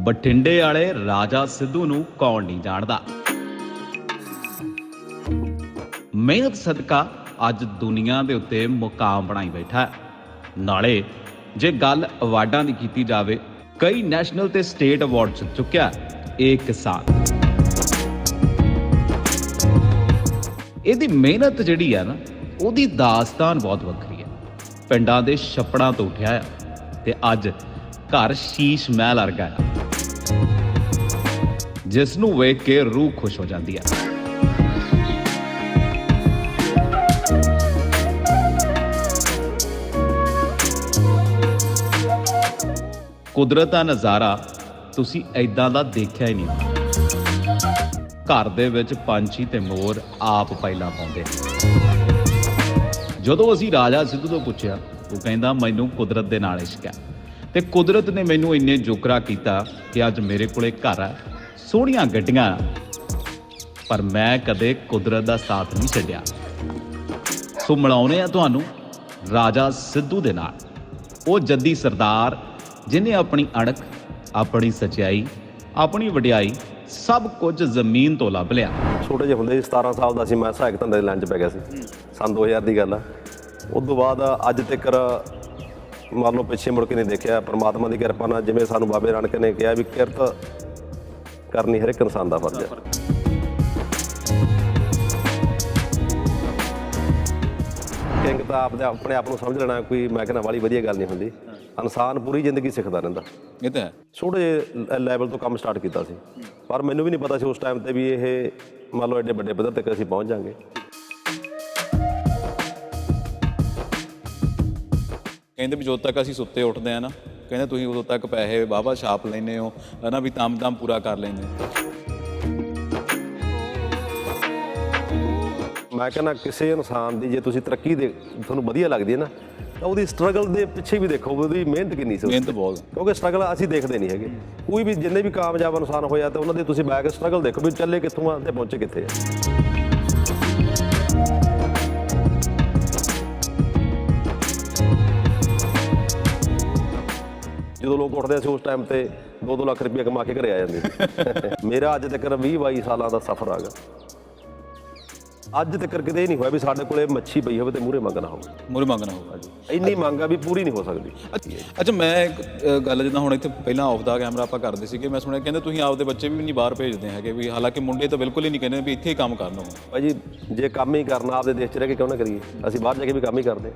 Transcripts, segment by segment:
ਬਠਿੰਡੇ ਵਾਲੇ ਰਾਜਾ ਸਿੱਧੂ ਨੂੰ ਕੌਣ ਨਹੀਂ ਜਾਣਦਾ? ਮਿਹਨਤ ਸਦਕਾ ਅੱਜ ਦੁਨੀਆ ਦੇ ਉੱਤੇ ਮੁਕਾਮ ਬਣਾਈ ਬੈਠਾ ਹੈ। ਨਾਲੇ, ਜੇ ਗੱਲ ਅਵਾਰਡਾਂ ਦੀ ਕੀਤੀ ਜਾਵੇ, ਕਈ ਨੈਸ਼ਨਲ ਤੇ ਸਟੇਟ ਅਵਾਰਡ ਜਿੱਤ ਚੁੱਕਿਆ ਇਹ ਕਿਸਾਨ। ਇਹਦੀ ਮਿਹਨਤ ਜਿਹੜੀ ਹੈ ਨਾ, ਉਹਦੀ ਦਾਸਤਾਨ ਬਹੁਤ ਵੱਖਰੀ ਹੈ। ਪਿੰਡਾਂ ਦੇ ਛੱਪੜਾਂ ਤੋਂ ਉੱਠਿਆ ਹੈ ਤੇ ਅੱਜ ਘਰ ਸ਼ੀਸ਼ ਮਹਿਲ ਵਰਗਾ ਆ। ਜਿਸ ਨੂੰ ਵੇਖ ਕੇ ਰੂਹ ਖੁਸ਼ ਹੋ ਜਾਂਦੀ ਹੈ। ਕੁਦਰਤ ਦਾ ਨਜ਼ਾਰਾ ਤੁਸੀਂ ਐਦਾਂ ਦਾ ਦੇਖਿਆ ਹੀ ਨਹੀਂ ਘਰ ਦੇ ਵਿੱਚ ਪੰਛੀ ਤੇ ਮੋਰ ਆਪ ਪਹਿਲਾਂ ਪਾਉਂਦੇ ਜਦੋਂ ਅਸੀਂ ਰਾਜਾ ਸਿੱਧੂ ਤੋਂ ਪੁੱਛਿਆ, ਉਹ ਕਹਿੰਦਾ, ਮੈਨੂੰ ਕੁਦਰਤ ਦੇ ਨਾਲ ਇਸ਼ਕ ਹੈ। ਤੇ ਕੁਦਰਤ ਨੇ ਮੈਨੂੰ ਇੰਨੇ ਜੋਕਰਾ ਕੀਤਾ ਕਿ ਅੱਜ ਮੇਰੇ ਕੋਲੇ ਘਰ ਹੈ ਸੋਹਣੀਆਂ ਗੱਡੀਆਂ। ਪਰ ਮੈਂ ਕਦੇ ਕੁਦਰਤ ਦਾ ਸਾਥ ਨਹੀਂ ਛੱਡਿਆ। ਸੋ ਮਿਲਾਉਨੇ ਆ ਤੁਹਾਨੂੰ ਰਾਜਾ ਸਿੱਧੂ ਦੇ ਨਾਲ। ਉਹ ਜੱਦੀ ਸਰਦਾਰ ਜਿਨੇ ਆਪਣੀ ਅਣਖ ਆਪਣੀ ਸਚਾਈ ਆਪਣੀ ਵਡਿਆਈ ਸਭ ਕੁਝ ਜ਼ਮੀਨ ਤੋਂ ਲੱਭ ਲਿਆ। ਛੋਟੇ ਜਿਹੇ ਹੁੰਦੇ ਸੀ 17 ਸਾਲ ਦਾ ਸੀ ਮੈਂ ਸਹਾਇਕ ਧੰਦੇ ਦੇ ਲਾਈਨ 'ਚ ਪੈ ਗਿਆ ਸੀ। ਸੰਨ 2000 ਦੀ ਗੱਲ ਆ। ਉਸ ਤੋਂ ਬਾਅਦ ਅੱਜ ਤੱਕ ਮੰਨ ਲਓ ਪਿੱਛੇ ਮੁੜ ਕੇ ਨਹੀਂ ਦੇਖਿਆ। ਪ੍ਰਮਾਤਮਾ ਦੀ ਕਿਰਪਾ ਨਾਲ ਜਿਵੇਂ ਸਾਨੂੰ ਬਾਬੇ ਨਾਨਕ ਨੇ ਕਿਹਾ ਵੀ ਕਿਰਤ ਕਰਨੀ ਹਰ ਇੱਕ ਇਨਸਾਨ ਦਾ ਫਰਜ਼ ਹੈ। ਕਿੰਗ ਤਾਂ ਆਪਦੇ ਆਪਣੇ ਆਪ ਨੂੰ ਸਮਝ ਲੈਣਾ ਕੋਈ ਮੈਂ ਕਹਿੰਦਾ ਵਾਲੀ ਵਧੀਆ ਗੱਲ ਨਹੀਂ ਹੁੰਦੀ। ਇਨਸਾਨ ਪੂਰੀ ਜ਼ਿੰਦਗੀ ਸਿੱਖਦਾ ਰਹਿੰਦਾ। ਇਹ ਤਾਂ ਹੈ। ਛੋਟੇ ਜਿਹੇ ਲੈਵਲ ਤੋਂ ਕੰਮ ਸਟਾਰਟ ਕੀਤਾ ਸੀ। ਪਰ ਮੈਨੂੰ ਵੀ ਨਹੀਂ ਪਤਾ ਸੀ ਉਸ ਟਾਈਮ ਤੇ ਵੀ ਇਹ ਮੰਨ ਲਓ ਐਡੇ ਵੱਡੇ ਪੱਧਰ ਤੱਕ ਅਸੀਂ ਪਹੁੰਚ ਜਾਾਂਗੇ। ਕਹਿੰਦੇ ਵੀ ਜਦੋਂ ਤੱਕ ਅਸੀਂ ਸੁੱਤੇ ਉੱਠਦੇ ਆ ਨਾ ਕਹਿੰਦੇ ਤੁਸੀਂ ਉਦੋਂ ਤੱਕ ਪੈਸੇ ਵਾਹਵਾ ਛਾਪ ਲੈਂਦੇ ਹੋ ਹਨਾ ਵੀ ਤਮ ਤਮ ਪੂਰਾ ਕਰ ਲੈਂਦੇ ਹੋ। ਮੈਂ ਕਹਿੰਦਾ ਕਿਸੇ ਇਨਸਾਨ ਦੀ ਜੇ ਤੁਸੀਂ ਤਰੱਕੀ ਦੇ ਤੁਹਾਨੂੰ ਵਧੀਆ ਲੱਗਦੀ ਹੈ ਨਾ ਤਾਂ ਉਹਦੀ ਸਟਰਗਲ ਦੇ ਪਿੱਛੇ ਵੀ ਦੇਖੋ ਉਹਦੀ ਮਿਹਨਤ ਕਿੰਨੀ ਸੀ ਮਿਹਨਤ ਬਹੁਤ। ਕਿਉਂਕਿ ਸਟਰਗਲ ਅਸੀਂ ਦੇਖਦੇ ਨਹੀਂ ਹੈਗੇ। ਕੋਈ ਵੀ ਜਿੰਨੇ ਵੀ ਕਾਮਯਾਬ ਇਨਸਾਨ ਹੋਇਆ ਤੇ ਉਹਨਾਂ ਦੇ ਤੁਸੀਂ ਬੈਕ ਸਟਰਗਲ ਦੇਖੋ ਵੀ ਚੱਲੇ ਕਿੱਥੋਂ ਆ ਤੇ ਪਹੁੰਚੇ ਕਿੱਥੇ ਆ। ਜਦੋਂ ਲੋਕ ਉੱਠਦੇ ਸੀ ਉਸ ਟਾਈਮ ਤੇ 2-2 ਲੱਖ ਰੁਪਏ ਕਮਾ ਕੇ ਘਰੇ ਆ ਜਾਂਦੇ ਸੀ। ਮੇਰਾ ਅੱਜ ਤੱਕ 20-22 ਸਾਲਾਂ ਦਾ ਸਫ਼ਰ ਆਗਾ ਅੱਜ ਤੱਕ ਕਿਤੇ ਨਹੀਂ ਹੋਇਆ ਵੀ ਸਾਡੇ ਕੋਲੇ ਮੱਛੀ ਪਈ ਹੋਵੇ ਤੇ ਮੂਹਰੇ ਮੰਗਣਾ ਹੋਵੇ। ਮੁਰੇ ਮੰਗਣਾ ਹੋਊਗਾ ਜੀ ਇੰਨੀ ਮੰਗ ਆ ਵੀ ਪੂਰੀ ਨਹੀਂ ਹੋ ਸਕਦੀ। ਅੱਛਾ ਮੈਂ ਇੱਕ ਗੱਲ ਜਿੱਦਾਂ ਹੁਣ ਇੱਥੇ ਪਹਿਲਾਂ ਆਫ ਦਾ ਕੈਮਰਾ ਆਪਾਂ ਕਰਦੇ ਸੀਗੇ ਮੈਂ ਸੁਣਿਆ ਕਹਿੰਦੇ ਤੁਸੀਂ ਆਪਦੇ ਬੱਚੇ ਵੀ ਨਹੀਂ ਬਾਹਰ ਭੇਜਦੇ ਹੈਗੇ ਵੀ ਹਾਲਾਂਕਿ ਮੁੰਡੇ ਤਾਂ ਬਿਲਕੁਲ ਹੀ ਨਹੀਂ ਕਹਿੰਦੇ ਵੀ ਇੱਥੇ ਹੀ ਕੰਮ ਕਰਨ ਨੂੰ। ਭਾਜੀ ਜੇ ਕੰਮ ਹੀ ਕਰਨਾ ਆਪਦੇ ਦੇਸ਼ 'ਚ ਰਹਿ ਕੇ ਕਿਉਂ ਨਾ ਕਰੀਏ? ਅਸੀਂ ਬਾਹਰ ਜਾ ਕੇ ਵੀ ਕੰਮ ਹੀ ਕਰਦੇ।